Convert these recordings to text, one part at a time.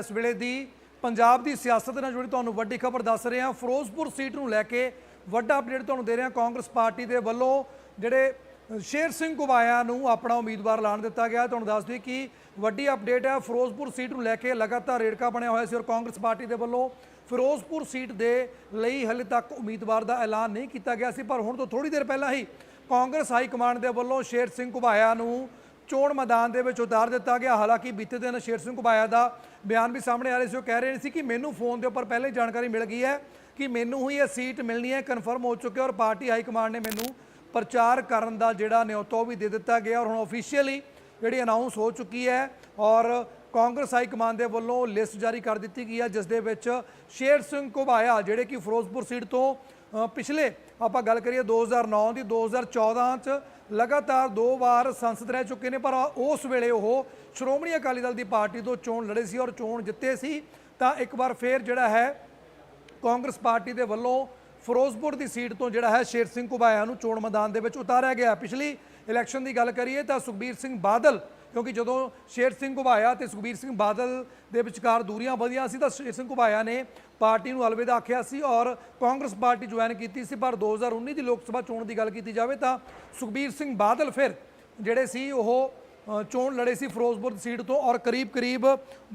ਇਸ ਵੇਲੇ ਦੀ ਪੰਜਾਬ ਦੀ ਸਿਆਸਤ ਨਾਲ ਜੁੜੀ ਤੁਹਾਨੂੰ ਵੱਡੀ ਖਬਰ ਦੱਸ ਰਹੇ ਹਾਂ। ਫਿਰੋਜ਼ਪੁਰ ਸੀਟ ਨੂੰ ਲੈ ਕੇ ਵੱਡਾ ਅਪਡੇਟ ਤੁਹਾਨੂੰ ਦੇ ਰਹੇ ਹਾਂ। ਕਾਂਗਰਸ ਪਾਰਟੀ ਦੇ ਵੱਲੋਂ ਜਿਹੜੇ ਸ਼ੇਰ ਸਿੰਘ ਘੁਬਾਇਆ ਨੂੰ ਆਪਣਾ ਉਮੀਦਵਾਰ ਐਲਾਨ ਦਿੱਤਾ ਗਿਆ ਤੁਹਾਨੂੰ ਦੱਸ ਦਈਏ ਕਿ ਵੱਡੀ ਅਪਡੇਟ ਹੈ। ਫਿਰੋਜ਼ਪੁਰ ਸੀਟ ਨੂੰ ਲੈ ਕੇ ਲਗਾਤਾਰ ਰੇੜਕਾ ਬਣਿਆ ਹੋਇਆ ਸੀ ਔਰ ਕਾਂਗਰਸ ਪਾਰਟੀ ਦੇ ਵੱਲੋਂ ਫਿਰੋਜ਼ਪੁਰ ਸੀਟ ਦੇ ਲਈ ਹਲੇ ਤੱਕ ਉਮੀਦਵਾਰ ਦਾ ਐਲਾਨ ਨਹੀਂ ਕੀਤਾ ਗਿਆ ਸੀ। ਪਰ ਹੁਣ ਤੋਂ ਥੋੜੀ ਦੇਰ ਪਹਿਲਾਂ ਹੀ ਕਾਂਗਰਸ ਹਾਈ ਕਮਾਂਡ ਦੇ ਵੱਲੋਂ ਸ਼ੇਰ ਸਿੰਘ ਘੁਬਾਇਆ ਨੂੰ ਚੋਣ ਮੈਦਾਨ ਦੇ ਵਿੱਚ ਉਤਾਰ ਦਿੱਤਾ ਗਿਆ। ਹਾਲਾਂਕਿ ਬੀਤੇ ਦਿਨ ਸ਼ੇਰ ਸਿੰਘ ਘੁਬਾਇਆ ਦਾ ਬਿਆਨ ਵੀ ਸਾਹਮਣੇ ਆ ਰਹੇ ਸੀ, ਉਹ ਕਹਿ ਰਹੇ ਸੀ ਕਿ ਮੈਨੂੰ ਫੋਨ ਦੇ ਉੱਪਰ ਪਹਿਲੇ ਹੀ ਜਾਣਕਾਰੀ ਮਿਲ ਗਈ ਹੈ ਕਿ ਮੈਨੂੰ ਹੀ ਇਹ ਸੀਟ ਮਿਲਣੀ ਹੈ ਕਨਫਰਮ ਹੋ ਚੁੱਕਿਆ ਔਰ ਪਾਰਟੀ ਹਾਈ ਕਮਾਂਡ ਨੇ ਮੈਨੂੰ ਪ੍ਰਚਾਰ ਕਰਨ ਦਾ ਜਿਹੜਾ ਨਿਯੋਤਾ ਉਹ ਵੀ ਦੇ ਦਿੱਤਾ ਗਿਆ ਔਰ ਹੁਣ ਆਫੀਸ਼ੀਅਲੀ ਜਿਹੜੀ ਅਨਾਉਂਸ ਹੋ ਚੁੱਕੀ ਹੈ ਔਰ ਕਾਂਗਰਸ ਹਾਈ ਕਮਾਂਡ ਦੇ ਵੱਲੋਂ ਲਿਸਟ ਜਾਰੀ ਕਰ ਦਿੱਤੀ ਗਈ ਹੈ, ਜਿਸ ਦੇ ਵਿੱਚ ਸ਼ੇਰ ਸਿੰਘ ਘੁਬਾਇਆ, ਜਿਹੜੇ ਕਿ ਫਿਰੋਜ਼ਪੁਰ ਸੀਟ ਤੋਂ ਪਿਛਲੇ ਆਪਾਂ ਗੱਲ ਕਰੀਏ 2009 ਦੀ 2014 ਚ ਲਗਾਤਾਰ ਦੋ ਵਾਰ ਸੰਸਦ ਰਹਿ ਚੁੱਕੇ ਨੇ, ਪਰ ਉਸ ਵੇਲੇ ਉਹ ਸ਼੍ਰੋਮਣੀ ਅਕਾਲੀ ਦਲ ਦੀ ਪਾਰਟੀ ਤੋਂ ਚੋਣ ਲੜੇ ਸੀ ਔਰ ਚੋਣ ਜਿੱਤੇ ਸੀ। ਤਾਂ ਇੱਕ ਵਾਰ ਫੇਰ ਜਿਹੜਾ ਹੈ, ਕਾਂਗਰਸ ਪਾਰਟੀ ਦੇ ਵੱਲੋਂ ਫਿਰੋਜ਼ਪੁਰ ਦੀ ਸੀਟ ਤੋਂ ਜਿਹੜਾ ਹੈ, ਸ਼ੇਰ ਸਿੰਘ ਘੁਬਾਇਆ ਨੂੰ ਚੋਣ ਮੈਦਾਨ ਦੇ ਵਿੱਚ ਉਤਾਰਿਆ ਗਿਆ। ਪਿਛਲੀ ਇਲੈਕਸ਼ਨ ਦੀ ਗੱਲ ਕਰੀਏ ਤਾਂ ਸੁਖਬੀਰ ਸਿੰਘ ਬਾਦਲ, ਕਿਉਂਕਿ ਜਦੋਂ ਸ਼ੇਰ ਸਿੰਘ ਘੁਬਾਇਆ ਤੇ ਸੁਖਬੀਰ ਸਿੰਘ ਬਾਦਲ ਦੇ ਵਿਚਕਾਰ ਦੂਰੀਆਂ ਵਧੀਆਂ ਸੀ ਤਾਂ ਸ਼ੇਰ ਸਿੰਘ ਘੁਬਾਇਆ ਨੇ ਪਾਰਟੀ ਨੂੰ ਅਲਵਿਦਾ ਆਖਿਆ ਸੀ ਔਰ ਕਾਂਗਰਸ ਪਾਰਟੀ ਜੁਆਇਨ ਕੀਤੀ ਸੀ, ਪਰ 2019 ਦੀ ਲੋਕ ਸਭਾ ਚੋਣ ਦੀ ਗੱਲ ਕੀਤੀ ਜਾਵੇ ਤਾਂ ਸੁਖਬੀਰ ਸਿੰਘ ਬਾਦਲ ਫਿਰ ਜਿਹੜੇ ਸੀ ਉਹ ਚੋਣ ਲੜੇ ਸੀ ਫਿਰੋਜ਼ਪੁਰ ਸੀਟ ਤੋਂ ਔਰ ਕਰੀਬ ਕਰੀਬ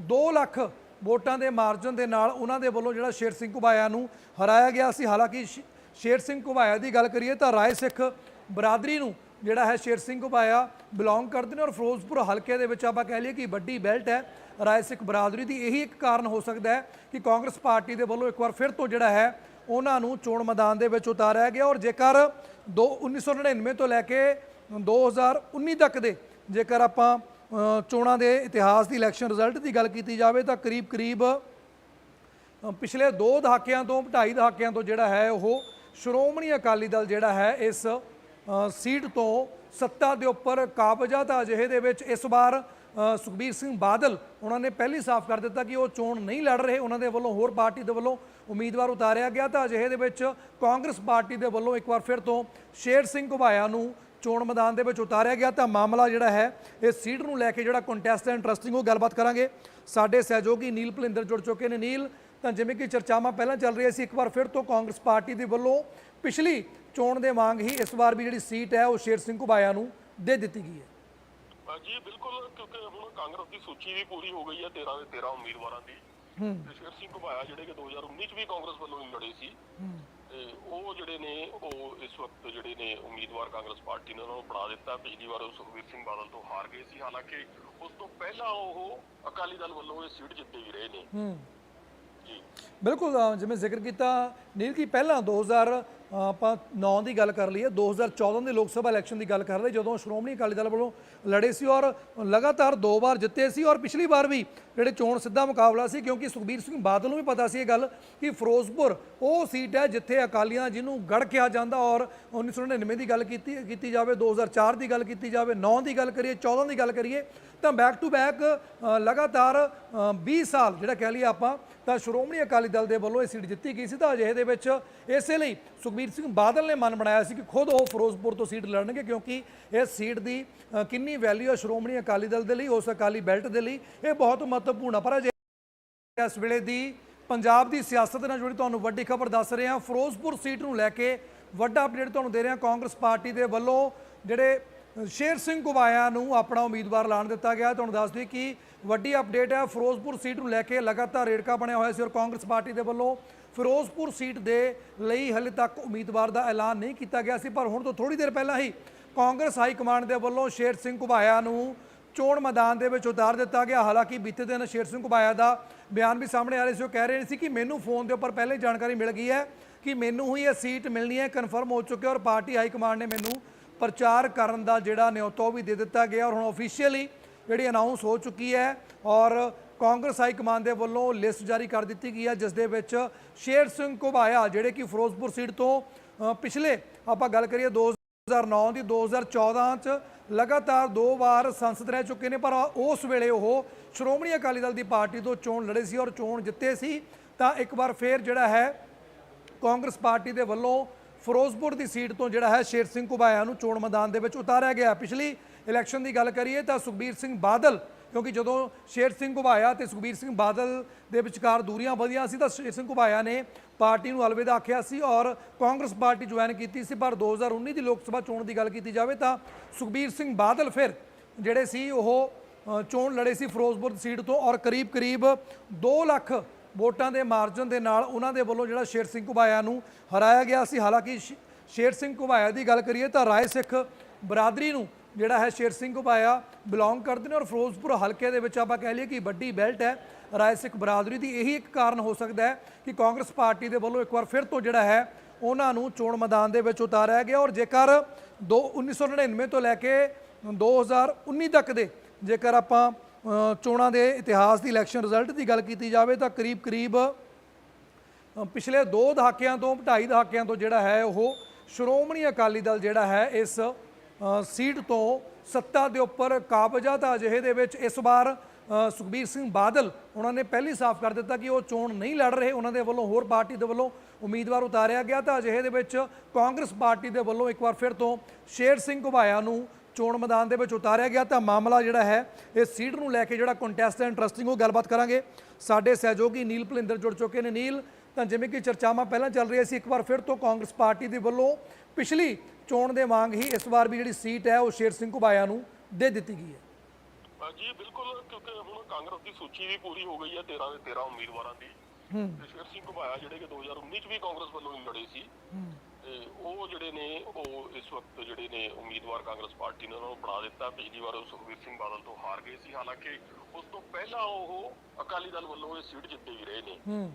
2 ਲੱਖ ਵੋਟਾਂ ਦੇ ਮਾਰਜਨ ਦੇ ਨਾਲ ਉਹਨਾਂ ਦੇ ਵੱਲੋਂ ਜਿਹੜਾ ਸ਼ੇਰ ਸਿੰਘ ਘੁਬਾਇਆ ਨੂੰ ਹਰਾਇਆ ਗਿਆ ਸੀ। ਹਾਲਾਂਕਿ ਸ਼- ਸ਼ੇਰ ਸਿੰਘ ਘੁਬਾਇਆ ਦੀ ਗੱਲ ਕਰੀਏ ਤਾਂ ਰਾਏ ਸਿੱਖ ਬਰਾਦਰੀ ਨੂੰ ਜਿਹੜਾ ਹੈ ਸ਼ੇਰ ਸਿੰਘ ਘੁਬਾਇਆ ਬਿਲੋਂਗ ਕਰਦੇ ਨੇ ਔਰ ਫਿਰੋਜ਼ਪੁਰ ਹਲਕੇ ਦੇ ਵਿੱਚ ਆਪਾਂ ਕਹਿ ਲਈਏ ਕਿ ਵੱਡੀ ਬੈਲਟ ਹੈ। ਰਾਏ ਸਿੱਖ ਬਰਾਦਰੀ ਦੀ ਇਹੀ ਇੱਕ ਕਾਰਨ ਹੋ ਸਕਦਾ ਹੈ ਕਿ ਕਾਂਗਰਸ ਪਾਰਟੀ ਦੇ ਵੱਲੋਂ ਇੱਕ ਵਾਰ ਫਿਰ ਤੋਂ ਜਿਹੜਾ ਹੈ, ਉਹਨਾਂ ਨੂੰ ਚੋਣ ਮੈਦਾਨ ਦੇ ਵਿੱਚ ਉਤਾਰਿਆ ਗਿਆ ਔਰ ਜੇਕਰ ਦੋ 1999 ਤੋਂ ਲੈ ਕੇ 2019 ਤੱਕ ਦੇ ਜੇਕਰ ਆਪਾਂ ਚੋਣਾਂ ਦੇ ਇਤਿਹਾਸ ਦੀ ਇਲੈਕਸ਼ਨ ਰਿਜ਼ਲਟ ਦੀ ਗੱਲ ਕੀਤੀ ਜਾਵੇ ਤਾਂ ਕਰੀਬ ਕਰੀਬ ਪਿਛਲੇ 2 ਦਹਾਕਿਆਂ ਤੋਂ 2.5 ਦਹਾਕਿਆਂ ਤੋਂ ਜਿਹੜਾ ਹੈ ਉਹ ਸ਼੍ਰੋਮਣੀ ਅਕਾਲੀ ਦਲ ਜਿਹੜਾ ਹੈ ਇਸ ਸੀਟ ਤੋਂ ਸੱਤਾ ਦੇ ਉੱਪਰ ਕਾਬਜ਼ ਆ ਤਾਂ ਅਜਿਹੇ ਦੇ ਵਿੱਚ ਇਸ ਵਾਰ ਸੁਖਬੀਰ ਸਿੰਘ ਬਾਦਲ ਉਹਨਾਂ ਨੇ ਪਹਿਲੀ ਸਾਫ਼ ਕਰ ਦਿੱਤਾ ਕਿ ਉਹ ਚੋਣ ਨਹੀਂ ਲੜ ਰਹੇ। ਉਹਨਾਂ ਦੇ ਵੱਲੋਂ ਹੋਰ ਪਾਰਟੀ ਦੇ ਵੱਲੋਂ ਉਮੀਦਵਾਰ ਉਤਾਰਿਆ ਗਿਆ ਤਾਂ ਅਜਿਹੇ ਦੇ ਵਿੱਚ ਕਾਂਗਰਸ ਪਾਰਟੀ ਦੇ ਵੱਲੋਂ ਇੱਕ ਵਾਰ ਫਿਰ ਤੋਂ ਸ਼ੇਰ ਸਿੰਘ ਘੁਬਾਇਆ ਨੂੰ ਚੋਣ ਮੈਦਾਨ ਦੇ ਵਿੱਚ ਉਤਾਰਿਆ ਗਿਆ ਤਾਂ ਮਾਮਲਾ ਜਿਹੜਾ ਹੈ, ਇਸ ਸੀਟ ਨੂੰ ਲੈ ਕੇ ਜਿਹੜਾ ਕੰਟੈਸਟ ਹੈ ਇੰਟਰਸਟਿੰਗ ਉਹ ਗੱਲਬਾਤ ਕਰਾਂਗੇ। ਸਾਡੇ ਸਹਿਯੋਗੀ ਨੀਲ ਭਲਿੰਦਰ ਜੁੜ ਚੁੱਕੇ ਨੇ। ਨੀਲ, ਤਾਂ ਜਿਵੇਂ ਕਿ ਚਰਚਾਵਾਂ ਪਹਿਲਾਂ ਚੱਲ ਰਹੀਆਂ ਸੀ, ਇੱਕ ਵਾਰ ਫਿਰ ਤੋਂ ਕਾਂਗਰਸ ਪਾਰਟੀ ਦੇ ਵੱਲੋਂ ਪਿਛਲੀ ਚੋਣ ਦੇ ਵਾਂਗ ਹੀ ਇਸ ਵਾਰ ਵੀ ਜਿਹੜੀ ਸੀਟ ਹੈ ਉਹ ਸ਼ੇਰ ਸਿੰਘ ਘੁਬਾਇਆ ਨੂੰ ਦੇ ਦਿੱਤੀ ਗਈ ਹੈ। ਜੀ ਬਿਲਕੁਲ ਕਿਉਂਕਿ ਹੁਣ ਕਾਂਗਰਸ ਦੀ ਸੂਚੀ ਵੀ ਪੂਰੀ ਹੋ ਗਈ ਹੈ 13 ਦੇ 13 ਉਮੀਦਵਾਰਾਂ ਦੀ। ਤੇ ਸ਼ੇਰ ਸਿੰਘ ਘੁਬਾਇਆ ਜਿਹੜੇ ਕਿ 2019 ਚ ਵੀ ਕਾਂਗਰਸ ਵੱਲੋਂ ਹੀ ਲੜੇ ਸੀ। ਤੇ ਉਹ ਜਿਹੜੇ ਨੇ ਉਹ ਇਸ ਵਕਤ ਜਿਹੜੇ ਨੇ ਉਮੀਦਵਾਰ ਕਾਂਗਰਸ ਪਾਰਟੀ ਨੇ ਉਹਨਾਂ ਨੂੰ ਬਣਾ ਦਿੱਤਾ। ਪਿਛਲੀ ਵਾਰ ਉਹ ਸੁਖਬੀਰ ਸਿੰਘ ਬਾਦਲ ਤੋਂ ਹਾਰ ਗਏ ਸੀ। ਹਾਲਾਂਕਿ ਉਸ ਤੋਂ ਪਹਿਲਾਂ ਉਹ ਅਕਾਲੀ ਦਲ ਵੱਲੋਂ ਇਹ ਸੀਟ ਜਿੱਤੇ ਵੀ ਰਹੇ ਨੇ। ਹੂੰ। ਜੀ। ਬਿਲਕੁਲ ਜਿਵੇਂ ਜ਼ਿਕਰ ਕੀਤਾ ਨੀਲ ਕੀ ਪਹਿਲਾਂ 2000 ਅ, ਆਪਾਂ 9 ਦੀ ਗੱਲ ਕਰ ਲਈਏ 2014 ਦੇ ਲੋਕ ਸਭਾ ਇਲੈਕਸ਼ਨ ਦੀ ਗੱਲ ਕਰ ਲਈ ਜਦੋਂ ਸ਼੍ਰੋਮਣੀ ਅਕਾਲੀ ਦਲ ਵੱਲੋਂ ਲੜੇ ਸੀ ਔਰ ਲਗਾਤਾਰ ਦੋ ਵਾਰ ਜਿੱਤੇ ਸੀ ਔਰ ਪਿਛਲੀ ਵਾਰ ਵੀ ਜਿਹੜੇ ਚੋਣ ਸਿੱਧਾ ਮੁਕਾਬਲਾ ਸੀ, ਕਿਉਂਕਿ ਸੁਖਬੀਰ ਸਿੰਘ ਬਾਦਲ ਨੂੰ ਵੀ ਪਤਾ ਸੀ ਇਹ ਗੱਲ ਕਿ ਫਿਰੋਜ਼ਪੁਰ ਉਹ ਸੀਟ ਹੈ ਜਿੱਥੇ ਅਕਾਲੀਆਂ ਜਿਹਨੂੰ ਗੜ ਕਿਹਾ ਜਾਂਦਾ ਔਰ 1999 ਦੀ ਗੱਲ ਕੀਤੀ ਕੀਤੀ ਜਾਵੇ 2004 ਦੀ ਗੱਲ ਕੀਤੀ ਜਾਵੇ 9 ਦੀ ਗੱਲ ਕਰੀਏ 14 ਦੀ ਗੱਲ ਕਰੀਏ ਤਾਂ ਬੈਕ ਟੂ ਬੈਕ ਲਗਾਤਾਰ ਅ, 20 ਸਾਲ ਜਿਹੜਾ ਕਹਿ ਲਈਏ ਆਪਾਂ ਤਾਂ ਸ਼੍ਰੋਮਣੀ ਅਕਾਲੀ ਦਲ ਦੇ ਵੱਲੋਂ ਇਹ ਸੀਟ ਜਿੱਤੀ ਗਈ ਸੀ ਤਾਂ ਅਜਿਹੇ ਦੇ ਵਿੱਚ ਇਸੇ ਲਈ ਸੁਖਬੀਰ ਸਿੰਘ ਬਾਦਲ ਨੇ ਮਨ ਬਣਾਇਆ ਸੀ ਕਿ ਖੁਦ ਉਹ ਫਿਰੋਜ਼ਪੁਰ ਤੋਂ ਸੀਟ ਲੜਨਗੇ ਕਿਉਂਕਿ ਇਸ ਸੀਟ ਦੀ ਕਿੰਨੀ ਵੈਲਿਊ ਹੈ ਸ਼੍ਰੋਮਣੀ ਅਕਾਲੀ ਦਲ ਦੇ ਲਈ ਉਸ ਅਕਾਲੀ ਬੈਲਟ ਦੇ ਲਈ ਇਹ ਬਹੁਤ ਮਹੱਤਵਪੂਰਨ ਹੈ ਪਰ ਅਜੇ ਇਸ ਵੇਲੇ ਦੀ ਪੰਜਾਬ ਦੀ ਸਿਆਸਤ ਨਾਲ ਜੁੜੀ ਤੁਹਾਨੂੰ ਵੱਡੀ ਖਬਰ ਦੱਸ ਰਹੇ ਹਾਂ ਫਿਰੋਜ਼ਪੁਰ ਸੀਟ ਨੂੰ ਲੈ ਕੇ ਵੱਡਾ ਅਪਡੇਟ ਤੁਹਾਨੂੰ ਦੇ ਰਹੇ ਹਾਂ ਕਾਂਗਰਸ ਪਾਰਟੀ ਦੇ ਵੱਲੋਂ ਜਿਹੜੇ ਸ਼ੇਰ ਸਿੰਘ ਘੁਬਾਇਆ ਨੂੰ ਆਪਣਾ ਉਮੀਦਵਾਰ ਐਲਾਨ ਦਿੱਤਾ ਗਿਆ। ਤੁਹਾਨੂੰ ਦੱਸ ਦਈਏ ਕਿ ਵੱਡੀ ਅਪਡੇਟ ਹੈ, ਫਿਰੋਜ਼ਪੁਰ ਸੀਟ ਨੂੰ ਲੈ ਕੇ ਲਗਾਤਾਰ ਰੇੜਕਾ ਬਣਿਆ ਹੋਇਆ ਸੀ ਔਰ ਕਾਂਗਰਸ ਪਾਰਟੀ ਦੇ ਵੱਲੋਂ ਫਿਰੋਜ਼ਪੁਰ ਸੀਟ ਦੇ ਲਈ ਹਲੇ ਤੱਕ ਉਮੀਦਵਾਰ ਦਾ ਐਲਾਨ ਨਹੀਂ ਕੀਤਾ ਗਿਆ ਸੀ। ਪਰ ਹੁਣ ਤੋਂ ਥੋੜੀ ਦੇਰ ਪਹਿਲਾਂ ਹੀ ਕਾਂਗਰਸ ਹਾਈ ਕਮਾਂਡ ਦੇ ਵੱਲੋਂ ਸ਼ੇਰ ਸਿੰਘ ਘੁਬਾਇਆ ਨੂੰ ਚੋਣ ਮੈਦਾਨ ਦੇ ਵਿੱਚ ਉਤਾਰ ਦਿੱਤਾ ਗਿਆ। ਹਾਲਾਂਕਿ ਬੀਤੇ ਦਿਨ ਸ਼ੇਰ ਸਿੰਘ ਘੁਬਾਇਆ ਦਾ ਬਿਆਨ ਵੀ ਸਾਹਮਣੇ ਆ ਰਿਹਾ ਸੀ। ਉਹ ਕਹਿ ਰਹੇ ਸੀ ਕਿ ਮੈਨੂੰ ਫੋਨ ਦੇ ਉੱਪਰ ਪਹਿਲੇ ਹੀ ਜਾਣਕਾਰੀ ਮਿਲ ਗਈ ਹੈ ਕਿ ਮੈਨੂੰ ਹੀ ਇਹ ਸੀਟ ਮਿਲਣੀ ਹੈ, ਕਨਫਰਮ ਹੋ ਚੁੱਕਿਆ ਔਰ ਪਾਰਟੀ ਹਾਈ ਕਮਾਂਡ ਨੇ ਮੈਨੂੰ ਪ੍ਰਚਾਰ ਕਰਨ ਦਾ ਜਿਹੜਾ ਨਿਯੋਤਾ ਉਹ ਵੀ ਦੇ ਦਿੱਤਾ ਗਿਆ ਔਰ ਹੁਣ ਆਫੀਸ਼ੀਅਲੀ ਜਿਹੜੀ ਅਨਾਉਂਸ ਹੋ ਚੁੱਕੀ ਹੈ ਔਰ ਕਾਂਗਰਸ ਹਾਈ ਕਮਾਂਡ ਦੇ ਵੱਲੋਂ ਲਿਸਟ ਜਾਰੀ ਕਰ ਦਿੱਤੀ ਗਈ ਹੈ, ਜਿਸ ਦੇ ਵਿੱਚ ਸ਼ੇਰ ਸਿੰਘ ਘੁਬਾਇਆ, ਜਿਹੜੇ ਕਿ ਫਿਰੋਜ਼ਪੁਰ ਸੀਟ ਤੋਂ ਪਿਛਲੇ ਆਪਾਂ ਗੱਲ ਕਰੀਏ 2009 ਦੀ 2014 ਚ ਲਗਾਤਾਰ ਦੋ ਵਾਰ ਸੰਸਦ ਰਹਿ ਚੁੱਕੇ ਨੇ, ਪਰ ਉਸ ਵੇਲੇ ਉਹ ਸ਼੍ਰੋਮਣੀ ਅਕਾਲੀ ਦਲ ਦੀ ਪਾਰਟੀ ਤੋਂ ਚੋਣ ਲੜੇ ਸੀ ਔਰ ਚੋਣ ਜਿੱਤੇ ਸੀ, ਤਾਂ ਇੱਕ ਵਾਰ ਫੇਰ ਜਿਹੜਾ ਹੈ ਕਾਂਗਰਸ ਪਾਰਟੀ ਦੇ ਵੱਲੋਂ ਫਿਰੋਜ਼ਪੁਰ ਦੀ ਸੀਟ ਤੋਂ ਜਿਹੜਾ ਹੈ ਸ਼ੇਰ ਸਿੰਘ ਘੁਬਾਇਆ ਨੂੰ ਚੋਣ ਮੈਦਾਨ ਦੇ ਵਿੱਚ ਉਤਾਰਿਆ ਗਿਆ। ਪਿਛਲੀ ਇਲੈਕਸ਼ਨ ਦੀ ਗੱਲ ਕਰੀਏ ਤਾਂ ਸੁਖਬੀਰ ਸਿੰਘ ਬਾਦਲ, ਕਿਉਂਕਿ ਜਦੋਂ ਸ਼ੇਰ ਸਿੰਘ ਘੁਬਾਇਆ ਤੇ ਸੁਖਬੀਰ ਸਿੰਘ ਬਾਦਲ ਦੇ ਵਿਚਕਾਰ ਦੂਰੀਆਂ ਵਧੀਆਂ ਸੀ ਤਾਂ ਸ਼ੇਰ ਸਿੰਘ ਘੁਬਾਇਆ ਨੇ ਪਾਰਟੀ ਨੂੰ ਅਲਵਿਦਾ ਆਖਿਆ ਸੀ ਔਰ ਕਾਂਗਰਸ ਪਾਰਟੀ ਜੁਆਇਨ ਕੀਤੀ ਸੀ। ਪਰ 2019 ਦੀ ਲੋਕ ਸਭਾ ਚੋਣ ਦੀ ਗੱਲ ਕੀਤੀ ਜਾਵੇ ਤਾਂ ਸੁਖਬੀਰ ਸਿੰਘ ਬਾਦਲ ਫਿਰ ਜਿਹੜੇ ਸੀ ਉਹ ਚੋਣ ਲੜੇ ਸੀ ਫਿਰੋਜ਼ਪੁਰ ਸੀਟ ਤੋਂ ਔਰ ਕਰੀਬ ਕਰੀਬ 2 ਲੱਖ ਵੋਟਾਂ ਦੇ ਮਾਰਜਨ ਦੇ ਨਾਲ ਉਹਨਾਂ ਦੇ ਵੱਲੋਂ ਜਿਹੜਾ ਸ਼ੇਰ ਸਿੰਘ ਘੁਬਾਇਆ ਨੂੰ ਹਰਾਇਆ ਗਿਆ ਸੀ। ਹਾਲਾਂਕਿ ਸ਼- ਸ਼ੇਰ ਸਿੰਘ ਘੁਬਾਇਆ ਦੀ ਗੱਲ ਕਰੀਏ ਤਾਂ ਰਾਏ ਸਿੱਖ ਬਰਾਦਰੀ ਨੂੰ ਜਿਹੜਾ ਹੈ ਸ਼ੇਰ ਸਿੰਘ ਘੁਬਾਇਆ ਬਿਲੋਂਗ ਕਰਦੇ ਨੇ ਔਰ ਫਿਰੋਜ਼ਪੁਰ ਹਲਕੇ ਦੇ ਵਿੱਚ ਆਪਾਂ ਕਹਿ ਲਈਏ ਕਿ ਵੱਡੀ ਬੈਲਟ ਹੈ। ਰਾਏ ਸਿੱਖ ਬਰਾਦਰੀ ਦੀ ਇਹੀ ਇੱਕ ਕਾਰਨ ਹੋ ਸਕਦਾ ਹੈ ਕਿ ਕਾਂਗਰਸ ਪਾਰਟੀ ਦੇ ਵੱਲੋਂ ਇੱਕ ਵਾਰ ਫਿਰ ਤੋਂ ਜਿਹੜਾ ਹੈ ਉਹਨਾਂ ਨੂੰ ਚੋਣ ਮੈਦਾਨ ਦੇ ਵਿੱਚ ਉਤਾਰਿਆ ਗਿਆ ਔਰ ਜੇਕਰ ਦੋ 1999 ਤੋਂ ਲੈ ਕੇ 2019 ਤੱਕ ਦੇ ਜੇਕਰ ਆਪਾਂ ਚੋਣਾਂ ਦੇ ਇਤਿਹਾਸ ਦੀ ਇਲੈਕਸ਼ਨ ਰਿਜ਼ਲਟ ਦੀ ਗੱਲ ਕੀਤੀ ਜਾਵੇ ਤਾਂ ਕਰੀਬ ਕਰੀਬ ਪਿਛਲੇ 2 ਦਹਾਕਿਆਂ ਤੋਂ 2.5 ਦਹਾਕਿਆਂ ਤੋਂ ਜਿਹੜਾ ਹੈ ਉਹ ਸ਼੍ਰੋਮਣੀ ਅਕਾਲੀ ਦਲ ਜਿਹੜਾ ਹੈ ਇਸ ਸੀਟ ਤੋਂ ਸੱਤਾ ਦੇ ਉੱਪਰ ਕਾਬਜ ਆ ਤਾਂ ਅਜਿਹੇ ਦੇ ਵਿੱਚ ਇਸ ਵਾਰ ਸੁਖਬੀਰ ਸਿੰਘ ਬਾਦਲ ਉਹਨਾਂ ਨੇ ਪਹਿਲੀ ਸਾਫ਼ ਕਰ ਦਿੱਤਾ ਕਿ ਉਹ ਚੋਣ ਨਹੀਂ ਲੜ ਰਹੇ। ਉਹਨਾਂ ਦੇ ਵੱਲੋਂ ਹੋਰ ਪਾਰਟੀ ਦੇ ਵੱਲੋਂ ਉਮੀਦਵਾਰ ਉਤਾਰਿਆ ਗਿਆ ਤਾਂ ਅਜਿਹੇ ਦੇ ਵਿੱਚ ਕਾਂਗਰਸ ਪਾਰਟੀ ਦੇ ਵੱਲੋਂ ਇੱਕ ਵਾਰ ਫਿਰ ਤੋਂ ਸ਼ੇਰ ਸਿੰਘ ਘੁਬਾਇਆ ਨੂੰ ਚੋਣ ਮੈਦਾਨ ਦੇ ਵਿੱਚ ਉਤਾਰਿਆ ਗਿਆ ਤਾਂ ਮਾਮਲਾ ਜਿਹੜਾ ਹੈ ਇਸ ਸੀਟ ਨੂੰ ਲੈ ਕੇ ਜਿਹੜਾ ਕੰਟੈਸਟ ਹੈ ਇੰਟਰਸਟਿੰਗ ਉਹ ਗੱਲਬਾਤ ਕਰਾਂਗੇ। ਸਾਡੇ ਸਹਿਯੋਗੀ ਨੀਲ ਭਲਿੰਦਰ ਜੁੜ ਚੁੱਕੇ ਨੇ। ਨੀਲ ਤਾਂ ਜਿਵੇਂ ਕਿ ਚਰਚਾਵਾਂ ਪਹਿਲਾਂ ਚੱਲ ਰਹੀਆਂ ਸੀ ਇੱਕ ਵਾਰ ਫਿਰ ਤੋਂ ਕਾਂਗਰਸ ਪਾਰਟੀ ਦੇ ਵੱਲੋਂ ਪਿਛਲੀ ਚੋਣ ਦੇ ਵਾਂਗ ਹੀ ਇਸ ਵਾਰ ਵੀ ਜਿਹੜੀ ਸੀਟ ਹੈ ਉਹ ਸ਼ੇਰ ਸਿੰਘ ਘੁਬਾਇਆ ਨੂੰ ਦੇ ਦਿੱਤੀ ਗਈ ਹੈ। ਜੀ ਬਿਲਕੁਲ ਕਿਉਂਕਿ ਹੁਣ ਕਾਂਗਰਸ ਦੀ ਸੂਚੀ ਵੀ ਪੂਰੀ ਹੋ ਗਈ ਹੈ 13 ਦੇ 13 ਉਮੀਦਵਾਰਾਂ ਦੀ। ਸ਼ੇਰ ਸਿੰਘ ਘੁਬਾਇਆ ਜਿਹੜੇ ਕਿ 2019 ਚ ਵੀ ਕਾਂਗਰਸ ਵੱਲੋਂ ਹੀ ਲੜੇ ਸੀ। ਉਹ ਜਿਹੜੇ ਨੇ ਉਹ ਇਸ ਵਕਤ ਜਿਹੜੇ ਨੇ ਉਮੀਦਵਾਰ ਕਾਂਗਰਸ ਪਾਰਟੀ ਨੇ ਉਹਨਾਂ ਨੂੰ ਬਣਾ ਦਿੱਤਾ। ਪਿਛਲੀ ਵਾਰ ਉਹ ਸੁਖਬੀਰ ਸਿੰਘ ਬਾਦਲ ਤੋਂ ਹਾਰ ਗਏ ਸੀ। ਹਾਲਾਂਕਿ ਉਸ ਤੋਂ ਪਹਿਲਾਂ ਉਹ ਅਕਾਲੀ ਦਲ ਵੱਲੋਂ ਇਹ ਸੀਟ ਜਿੱਤੇ ਵੀ ਰਹੇ ਨੇ। ਹੂੰ।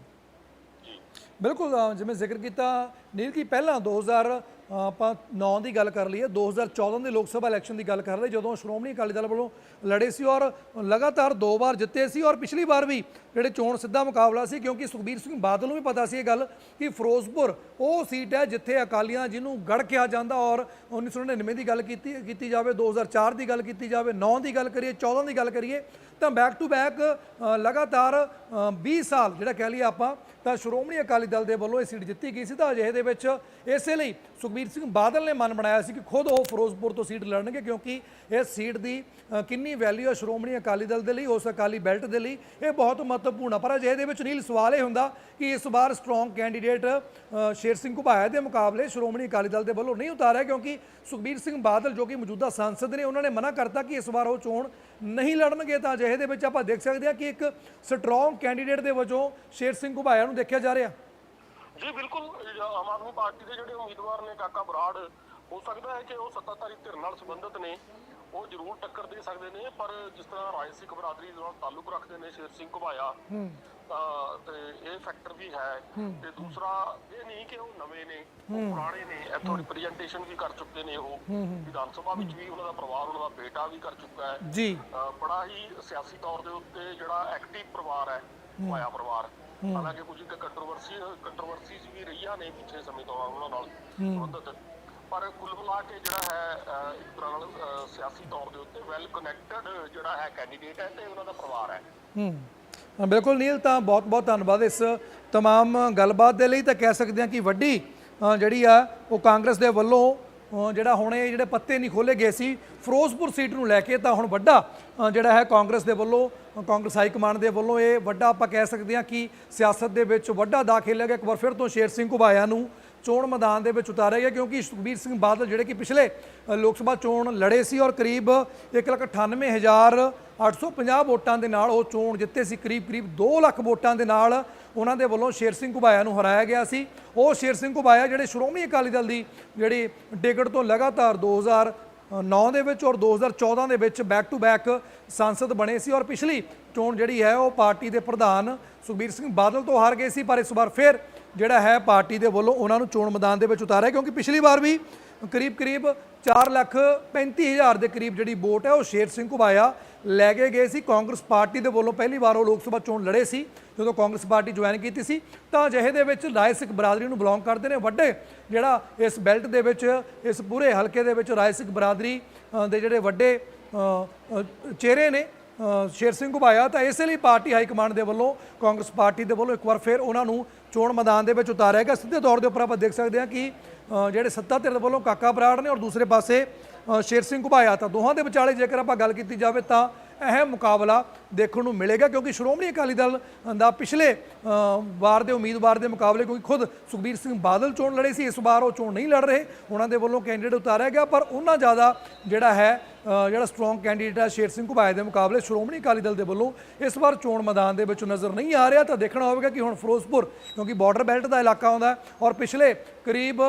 ਜੀ। ਬਿਲਕੁਲ ਜਿਵੇਂ ਜ਼ਿਕਰ ਕੀਤਾ ਨੀਲ ਕੀ ਪਹਿਲਾਂ 2000 ਅ, ਆਪਾਂ 9 ਦੀ ਗੱਲ ਕਰ ਲਈਏ 2014 ਦੇ ਲੋਕ ਸਭਾ ਇਲੈਕਸ਼ਨ ਦੀ ਗੱਲ ਕਰ ਲਈਏ ਜਦੋਂ ਸ਼੍ਰੋਮਣੀ ਅਕਾਲੀ ਦਲ ਵੱਲੋਂ ਲੜੇ ਸੀ ਔਰ ਲਗਾਤਾਰ ਦੋ ਵਾਰ ਜਿੱਤੇ ਸੀ ਔਰ ਪਿਛਲੀ ਵਾਰ ਵੀ ਜਿਹੜੇ ਚੋਣ ਸਿੱਧਾ ਮੁਕਾਬਲਾ ਸੀ ਕਿਉਂਕਿ ਸੁਖਬੀਰ ਸਿੰਘ ਬਾਦਲ ਨੂੰ ਵੀ ਪਤਾ ਸੀ ਇਹ ਗੱਲ ਕਿ ਫਿਰੋਜ਼ਪੁਰ ਉਹ ਸੀਟ ਹੈ ਜਿੱਥੇ ਅਕਾਲੀਆਂ ਜਿਹਨੂੰ ਗੜ ਕਿਹਾ ਜਾਂਦਾ ਔਰ 1999 ਦੀ ਗੱਲ ਕੀਤੀ ਕੀਤੀ ਜਾਵੇ 2004 ਦੀ ਗੱਲ ਕੀਤੀ ਜਾਵੇ 9 ਦੀ ਗੱਲ ਕਰੀਏ 14 ਦੀ ਗੱਲ ਕਰੀਏ ਤਾਂ ਬੈਕ ਟੂ ਬੈਕ ਲਗਾਤਾਰ ਅ, 20 ਸਾਲ ਜਿਹੜਾ ਕਹਿ ਲਈਏ ਆਪਾਂ ਤਾਂ ਸ਼੍ਰੋਮਣੀ ਅਕਾਲੀ ਦਲ ਦੇ ਵੱਲੋਂ ਇਹ ਸੀਟ ਜਿੱਤੀ ਗਈ ਸੀ ਤਾਂ ਅਜਿਹੇ ਦੇ ਵਿੱਚ ਇਸੇ ਲਈ ਸੁਖਬੀਰ ਸਿੰਘ ਬਾਦਲ ਨੇ ਮਨ ਬਣਾਇਆ ਸੀ ਕਿ ਖੁਦ ਉਹ ਫਿਰੋਜ਼ਪੁਰ ਤੋਂ ਸੀਟ ਲੜਨਗੇ ਕਿਉਂਕਿ ਇਸ ਸੀਟ ਦੀ ਕਿੰਨੀ ਵੈਲਿਊ ਹੈ ਸ਼੍ਰੋਮਣੀ ਅਕਾਲੀ ਦਲ ਦੇ ਲਈ, ਉਸ ਅਕਾਲੀ ਬੈਲਟ ਦੇ ਲਈ, ਇਹ ਬਹੁਤ ਮਹੱਤਵਪੂਰਨ ਹੈ ਪਰ ਅਜਿਹੇ ਦੇ ਵਿੱਚ ਨੀਲ ਸਵਾਲ ਇਹ ਹੁੰਦਾ ਕਿ ਇਸ ਵਾਰ ਸਟਰੋਂਗ ਕੈਂਡੀਡੇਟ ਸ਼ੇਰ ਸਿੰਘ ਘੁਬਾਇਆ ਦੇ ਮੁਕਾਬਲੇ ਸ਼੍ਰੋਮਣੀ ਅਕਾਲੀ ਦਲ ਦੇ ਵੱਲੋਂ ਨਹੀਂ ਉਤਾਰਿਆ ਕਿਉਂਕਿ ਸੁਖਬੀਰ ਸਿੰਘ ਬਾਦਲ ਜੋ ਕਿ ਮੌਜੂਦਾ ਸੰਸਦ ਨੇ, ਉਹਨਾਂ ਨੇ ਮਨਾ ਕਰਤਾ ਕਿ ਇਸ ਵਾਰ ਉਹ ਚੋਣ ਨਹੀਂ ਲੜਨਗੇ ਤਾਂ ਅਜਿਹੇ ਦੇ ਵਿੱਚ ਆਪਾਂ ਦੇਖ ਸਕਦੇ ਹਾਂ ਕਿ ਇੱਕ ਸਟਰੋਂਗ ਕੈਂਡੀਡੇਟ ਦੇ ਵਜੋਂ ਸ਼ੇਰ ਸਿੰਘ ਘੁਬਾਇਆ ਨੂੰ ਦੇਖਿਆ ਜਾ ਰਿਹਾ। ਜੀ, ਬਿਲਕੁਲ ਆਮ ਆਦਮੀ ਪਾਰਟੀ ਦੇ ਜਿਹੜੇ ਉਮੀਦਵਾਰ ਨੇ ਕਾਕਾ ਬਰਾੜ, ਹੋ ਸਕਦਾ ਹੈ ਕਿ ਉਹ ਸੱਤਾਧਾਰੀ ਧਿਰ ਨਾਲ ਸੰਬੰਧਿਤ ਨੇ। ਉਹ ਜ਼ਰੂਰ ਟੱਕਰ ਦੇ ਸਕਦੇ ਨੇ ਪਰ ਜਿਸ ਤਰ੍ਹਾਂ ਰਾਏ ਸਿੱਖ ਬਰਾਦਰੀ ਨਾਲ ਤਾਲੁਕ ਰੱਖਦੇ ਨੇ ਸ਼ੇਰ ਸਿੰਘ ਘੁਬਾਇਆ ਤਾਂ ਤੇ ਇਹ ਫੈਕਟਰ ਵੀ ਹੈ। ਤੇ ਦੂਸਰਾ ਇਹ ਨਹੀਂ ਕਿ ਉਹ ਨਵੇਂ ਨੇ ਉਹ ਪੁਰਾਣੇ ਨੇ ਇੱਥੋਂ ਰਿਪਰੈਜ਼ੈਂਟੇਸ਼ਨ ਵੀ ਕਰ ਚੁੱਕੇ ਨੇ ਉਹ। ਵਿਧਾਨ ਸਭਾ ਵਿੱਚ ਵੀ ਉਹਨਾਂ ਦਾ ਪਰਿਵਾਰ ਉਹਨਾਂ ਦਾ ਬੇਟਾ ਵੀ ਕਰ ਚੁੱਕਾ ਹੈ। ਜੀ। ਬੜਾ ਹੀ ਸਿਆਸੀ ਤੌਰ ਦੇ ਉੱਤੇ ਜਿਹੜਾ ਐਕਟਿਵ ਪਰਿਵਾਰ ਹੈ ਮਾਇਆ ਪਰਿਵਾਰ। ਹਾਲਾਂਕਿ ਕੁਝ ਕੰਟਰੋਵਰਸੀ ਕੰਟਰੋਵਰਸੀਜ਼ ਵੀ ਰਹੀਆਂ ਨੇ ਪਿਛਲੇ ਸਮੇਂ ਤੋਂ ਉਹਨਾਂ ਨਾਲ ਸੰਬੰਧਿਤ। ਪਰ ਕੁੱਲ ਮਿਲਾ ਕੇ ਜਿਹੜਾ ਹੈ ਅ, ਇੱਕ ਤਰ੍ਹਾਂ ਨਾਲ ਅ, ਸਿਆਸੀ ਤੌਰ ਦੇ ਉੱਤੇ ਵੈਲ ਕਨੈਕਟਡ ਜਿਹੜਾ ਹੈ ਕੈਂਡੀਡੇਟ ਹੈ ਤੇ ਉਹਨਾਂ ਦਾ ਪਰਿਵਾਰ ਹੈ ਹੂੰ ਹਾਂ, ਬਿਲਕੁਲ ਨੀਲ ਤਾਂ ਬਹੁਤ ਬਹੁਤ ਧੰਨਵਾਦ ਇਸ तमाम ਗੱਲਬਾਤ ਦੇ ਲਈ ਤਾਂ ਕਹਿ ਸਕਦੇ ਹਾਂ ਕਿ ਵੱਡੀ ਅ, ਜਿਹੜੀ ਆ ਉਹ ਕਾਂਗਰਸ ਦੇ ਵੱਲੋਂ ਅ, ਜਿਹੜਾ ਹੁਣ ਇਹ ਜਿਹੜੇ ਪੱਤੇ ਨਹੀਂ ਖੋਲੇ ਗਏ ਸੀ ਫਿਰੋਜ਼ਪੁਰ ਸੀਟ ਨੂੰ ਲੈ ਕੇ ਤਾਂ ਹੁਣ ਵੱਡਾ ਅ, ਜਿਹੜਾ ਹੈ ਕਾਂਗਰਸ ਦੇ ਵੱਲੋਂ ਅ, ਕਾਂਗਰਸ ਹਾਈ ਕਮਾਂਡ ਦੇ ਵੱਲੋਂ ਇਹ ਵੱਡਾ ਆਪਾਂ ਕਹਿ ਸਕਦੇ ਹਾਂ ਕਿ ਸਿਆਸਤ ਦੇ ਵਿੱਚ ਵੱਡਾ ਦਾ ਖੇਲਿਆ ਗਿਆ ਇੱਕ ਵਾਰ ਫਿਰ ਤੋਂ ਸ਼ੇਰ ਸਿੰਘ ਘੁਬਾਇਆ ਨੂੰ ਚੋਣ ਮੈਦਾਨ ਦੇ ਵਿੱਚ ਉਤਾਰਿਆ ਗਿਆ ਕਿਉਂਕਿ ਸੁਖਬੀਰ ਸਿੰਘ ਬਾਦਲ ਜਿਹੜੇ ਕਿ ਪਿਛਲੇ ਲੋਕ ਸਭਾ ਚੋਣ ਲੜੇ ਸੀ ਔਰ ਕਰੀਬ 198850 ਵੋਟਾਂ ਦੇ ਨਾਲ ਉਹ ਚੋਣ ਜਿੱਤੇ ਸੀ। ਕਰੀਬ ਕਰੀਬ 2 ਲੱਖ ਵੋਟਾਂ ਦੇ ਨਾਲ ਉਹਨਾਂ ਦੇ ਵੱਲੋਂ ਸ਼ੇਰ ਸਿੰਘ ਘੁਬਾਇਆ ਨੂੰ ਹਰਾਇਆ ਗਿਆ ਸੀ। ਉਹ ਸ਼ੇਰ ਸਿੰਘ ਘੁਬਾਇਆ ਜਿਹੜੇ ਸ਼੍ਰੋਮਣੀ ਅਕਾਲੀ ਦਲ ਦੀ ਜਿਹੜੀ ਟਿਕਟ ਤੋਂ ਲਗਾਤਾਰ 2000 9 ਦੇ ਵਿੱਚ ਔਰ 2014 ਦੇ ਵਿੱਚ ਬੈਕ ਟੂ ਬੈਕ ਸੰਸਦ ਬਣੇ ਸੀ ਔਰ ਪਿਛਲੀ ਚੋਣ ਜਿਹੜੀ ਹੈ ਉਹ ਪਾਰਟੀ ਦੇ ਪ੍ਰਧਾਨ ਸੁਖਬੀਰ ਸਿੰਘ ਬਾਦਲ ਤੋਂ ਹਾਰ ਗਏ ਸੀ। ਪਰ ਇਸ ਵਾਰ ਫਿਰ ਜਿਹੜਾ ਹੈ ਪਾਰਟੀ ਦੇ ਵੱਲੋਂ ਉਹਨਾਂ ਨੂੰ ਚੋਣ ਮੈਦਾਨ ਦੇ ਵਿੱਚ ਉਤਾਰਿਆ, ਕਿਉਂਕਿ ਪਿਛਲੀ ਵਾਰ ਵੀ ਕਰੀਬ ਕਰੀਬ 4 ਲੱਖ 35 ਹਜ਼ਾਰ ਦੇ ਕਰੀਬ ਜਿਹੜੀ ਵੋਟ ਹੈ ਉਹ ਸ਼ੇਰ ਸਿੰਘ ਘੁਬਾਇਆ ਲੈ ਕੇ ਗਏ ਸੀ। ਕਾਂਗਰਸ ਪਾਰਟੀ ਦੇ ਵੱਲੋਂ ਪਹਿਲੀ ਵਾਰ ਉਹ ਲੋਕ ਸਭਾ ਚੋਣ ਲੜੇ ਸੀ, ਜਦੋਂ ਕਾਂਗਰਸ ਪਾਰਟੀ ਜੁਆਇਨ ਕੀਤੀ ਸੀ। ਤਾਂ ਅਜਿਹੇ ਦੇ ਵਿੱਚ ਰਾਏ ਸਿੱਖ ਬਰਾਦਰੀ ਨੂੰ ਬਿਲੋਂਗ ਕਰਦੇ ਨੇ। ਵੱਡੇ ਜਿਹੜਾ ਇਸ ਬੈਲਟ ਦੇ ਵਿੱਚ, ਇਸ ਪੂਰੇ ਹਲਕੇ ਦੇ ਵਿੱਚ ਰਾਏ ਸਿੱਖ ਬਰਾਦਰੀ ਦੇ ਜਿਹੜੇ ਵੱਡੇ ਚਿਹਰੇ ਨੇ ਸ਼ੇਰ ਸਿੰਘ ਘੁਬਾਇਆ ਤਾਂ ਇਸੇ ਲਈ ਪਾਰਟੀ ਹਾਈ ਕਮਾਂਡ ਦੇ ਵੱਲੋਂ, ਕਾਂਗਰਸ ਪਾਰਟੀ ਦੇ ਵੱਲੋਂ ਇੱਕ ਵਾਰ ਫਿਰ ਉਹਨਾਂ ਨੂੰ ਚੋਣ ਮੈਦਾਨ ਦੇ ਵਿੱਚ ਉਤਾਰਿਆ ਗਿਆ। ਸਿੱਧੇ ਤੌਰ ਦੇ ਉੱਪਰ ਆਪਾਂ ਦੇਖ ਸਕਦੇ ਹਾਂ ਕਿ ਜਿਹੜੇ ਸੱਤਾ ਧਿਰ ਦੇ ਵੱਲੋਂ ਕਾਕਾ ਬਰਾੜ ਨੇ ਔਰ ਦੂਸਰੇ ਪਾਸੇ ਸ਼ੇਰ ਸਿੰਘ ਘੁਬਾਇਆ ਤਾਂ ਦੋਹਾਂ ਦੇ ਵਿਚਾਲੇ ਜੇਕਰ ਆਪਾਂ ਗੱਲ ਕੀਤੀ ਜਾਵੇ ਤਾਂ ਅਹਿਮ ਮੁਕਾਬਲਾ ਦੇਖਣ ਨੂੰ ਮਿਲੇਗਾ ਕਿਉਂਕਿ ਸ਼੍ਰੋਮਣੀ ਅਕਾਲੀ ਦਲ ਦਾ ਪਿਛਲੇ ਵਾਰ ਦੇ ਉਮੀਦਵਾਰ ਦੇ ਮੁਕਾਬਲੇ ਕਿਉਂਕਿ ਖੁਦ ਸੁਖਬੀਰ ਸਿੰਘ ਬਾਦਲ ਚੋਣ ਲੜੇ ਸੀ, ਇਸ ਵਾਰ ਉਹ ਚੋਣ ਨਹੀਂ ਲੜ ਰਹੇ। ਉਹਨਾਂ ਦੇ ਵੱਲੋਂ ਕੈਂਡੀਡੇਟ ਉਤਾਰਿਆ ਗਿਆ, ਪਰ ਉਹਨਾਂ ਜ਼ਿਆਦਾ ਜਿਹੜਾ ਹੈ ਜਿਹੜਾ ਸਟਰੋਂਗ ਕੈਂਡੀਡੇਟ ਹੈ ਸ਼ੇਰ ਸਿੰਘ ਘੁਬਾਇਆ ਦੇ ਮੁਕਾਬਲੇ ਸ਼੍ਰੋਮਣੀ ਅਕਾਲੀ ਦਲ ਦੇ ਵੱਲੋਂ ਇਸ ਵਾਰ ਚੋਣ ਮੈਦਾਨ ਦੇ ਵਿੱਚ ਨਜ਼ਰ ਨਹੀਂ ਆ ਰਿਹਾ। ਤਾਂ ਦੇਖਣਾ ਹੋਵੇਗਾ ਕਿ ਹੁਣ ਫਿਰੋਜ਼ਪੁਰ, ਕਿਉਂਕਿ ਬਾਰਡਰ ਬੈਲਟ ਦਾ ਇਲਾਕਾ ਆਉਂਦਾ ਔਰ ਪਿਛਲੇ ਕਰੀਬ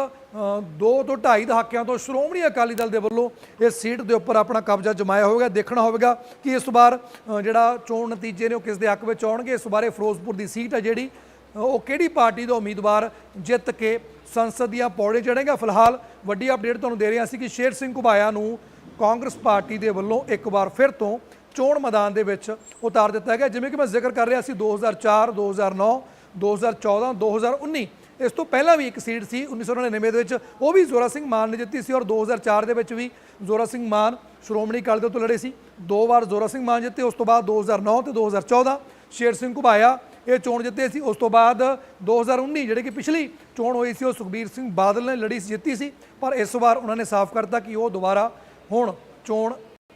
2 ਤੋਂ 2.5 ਦਹਾਕਿਆਂ ਤੋਂ ਸ਼੍ਰੋਮਣੀ ਅਕਾਲੀ ਦਲ ਦੇ ਵੱਲੋਂ ਇਸ ਸੀਟ ਦੇ ਉੱਪਰ ਆਪਣਾ ਕਬਜ਼ਾ ਜਮਾਇਆ ਹੋਵੇਗਾ। ਦੇਖਣਾ ਹੋਵੇਗਾ ਕਿ ਇਸ ਵਾਰ ਜਿਹੜਾ ਚੋਣ ਨਤੀਜੇ ਨੇ ਉਹ ਕਿਸ ਦੇ ਹੱਕ ਵਿੱਚ ਆਉਣਗੇ। ਇਸ ਬਾਰੇ ਫਿਰੋਜ਼ਪੁਰ ਦੀ ਸੀਟ ਹੈ ਜਿਹੜੀ, ਉਹ ਕਿਹੜੀ ਪਾਰਟੀ ਦਾ ਉਮੀਦਵਾਰ ਜਿੱਤ ਕੇ ਸੰਸਦ ਦੀਆਂ ਪੌੜੇ ਚੜ੍ਹੇਗਾ? ਫਿਲਹਾਲ ਵੱਡੀ ਅਪਡੇਟ ਤੁਹਾਨੂੰ ਦੇ ਰਹੇ ਹਾਂ ਅਸੀਂ ਕਿ ਸ਼ੇਰ ਸਿੰਘ ਘੁਬਾਇਆ ਨੂੰ ਕਾਂਗਰਸ ਪਾਰਟੀ ਦੇ ਵੱਲੋਂ ਇੱਕ ਵਾਰ ਫਿਰ ਤੋਂ ਚੋਣ ਮੈਦਾਨ ਦੇ ਵਿੱਚ ਉਤਾਰ ਦਿੱਤਾ ਗਿਆ। ਜਿਵੇਂ ਕਿ ਮੈਂ ਜ਼ਿਕਰ ਕਰ ਰਿਹਾ ਸੀ 2004 2009 2014 2019 ਇਸ ਤੋਂ ਪਹਿਲਾਂ ਵੀ ਇੱਕ ਸੀਟ ਸੀ 1999 ਦੇ ਵਿੱਚ। ਉਹ ਵੀ ਜ਼ੋਰਾ ਸਿੰਘ ਮਾਨ ਨੇ ਜਿੱਤੀ ਸੀ ਔਰ 2004 ਦੇ ਵਿੱਚ ਵੀ ਜ਼ੋਰਾ ਸਿੰਘ ਮਾਨ ਸ਼੍ਰੋਮਣੀ ਅਕਾਲੀ ਦਲ ਤੋਂ ਲੜੇ ਸੀ। ਦੋ ਵਾਰ ਜ਼ੋਰਾ ਸਿੰਘ ਮਾਨ ਜਿੱਤੇ, ਉਸ ਤੋਂ ਬਾਅਦ 2009 ਤੇ 2014 ਸ਼ੇਰ ਸਿੰਘ ਘੁਬਾਇਆ, ਇਹ ਚੋਣ ਜਿੱਤੇ ਸੀ। ਉਸ ਤੋਂ ਬਾਅਦ 2019 ਜਿਹੜੇ ਕਿ ਪਿਛਲੀ ਚੋਣ ਹੋਈ ਸੀ, ਉਹ ਸੁਖਬੀਰ ਸਿੰਘ ਬਾਦਲ ਨੇ ਲੜੀ ਸੀ, ਜਿੱਤੀ ਸੀ। ਪਰ ਇਸ ਵਾਰ ਉਹਨਾਂ ਨੇ ਸਾਫ਼ ਕਰਤਾ ਕਿ ਉਹ ਦੁਬਾਰਾ ਹੁਣ ਚੋਣ,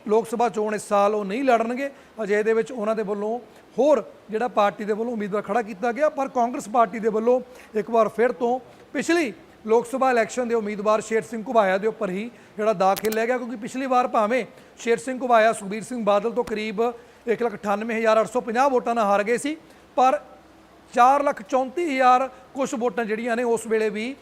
ਲੋਕ ਸਭਾ ਚੋਣ ਇਸ ਸਾਲ ਉਹ ਨਹੀਂ ਲੜਨਗੇ। ਅਜੇ ਦੇ ਵਿੱਚ ਉਹਨਾਂ ਦੇ ਵੱਲੋਂ ਹੋਰ ਜਿਹੜਾ ਪਾਰਟੀ ਦੇ ਵੱਲੋਂ ਉਮੀਦਵਾਰ ਖੜਾ ਕੀਤਾ ਗਿਆ, ਪਰ ਕਾਂਗਰਸ ਪਾਰਟੀ ਦੇ ਵੱਲੋਂ ਇੱਕ ਵਾਰ ਫਿਰ ਤੋਂ ਪਿਛਲੀ ਲੋਕ ਸਭਾ ਇਲੈਕਸ਼ਨ ਦੇ ਉਮੀਦਵਾਰ ਸ਼ੇਰ ਸਿੰਘ ਘੁਬਾਇਆ ਦੇ ਉੱਪਰ ਹੀ ਜਿਹੜਾ ਦਾਅ ਖੇਲਿਆ ਗਿਆ, ਕਿਉਂਕਿ ਪਿਛਲੀ ਵਾਰ ਭਾਵੇਂ ਸ਼ੇਰ ਸਿੰਘ ਘੁਬਾਇਆ, ਸੁਖਬੀਰ ਸਿੰਘ ਬਾਦਲ ਤੋਂ ਕਰੀਬ 198850 ਵੋਟਾਂ ਨਾਲ ਹਾਰ ਗਏ ਸੀ, ਪਰ 434000 ਕੁਝ ਵੋਟਾਂ ਜਿਹੜੀਆਂ ਨੇ ਉਸ ਵੇਲੇ ਵੀ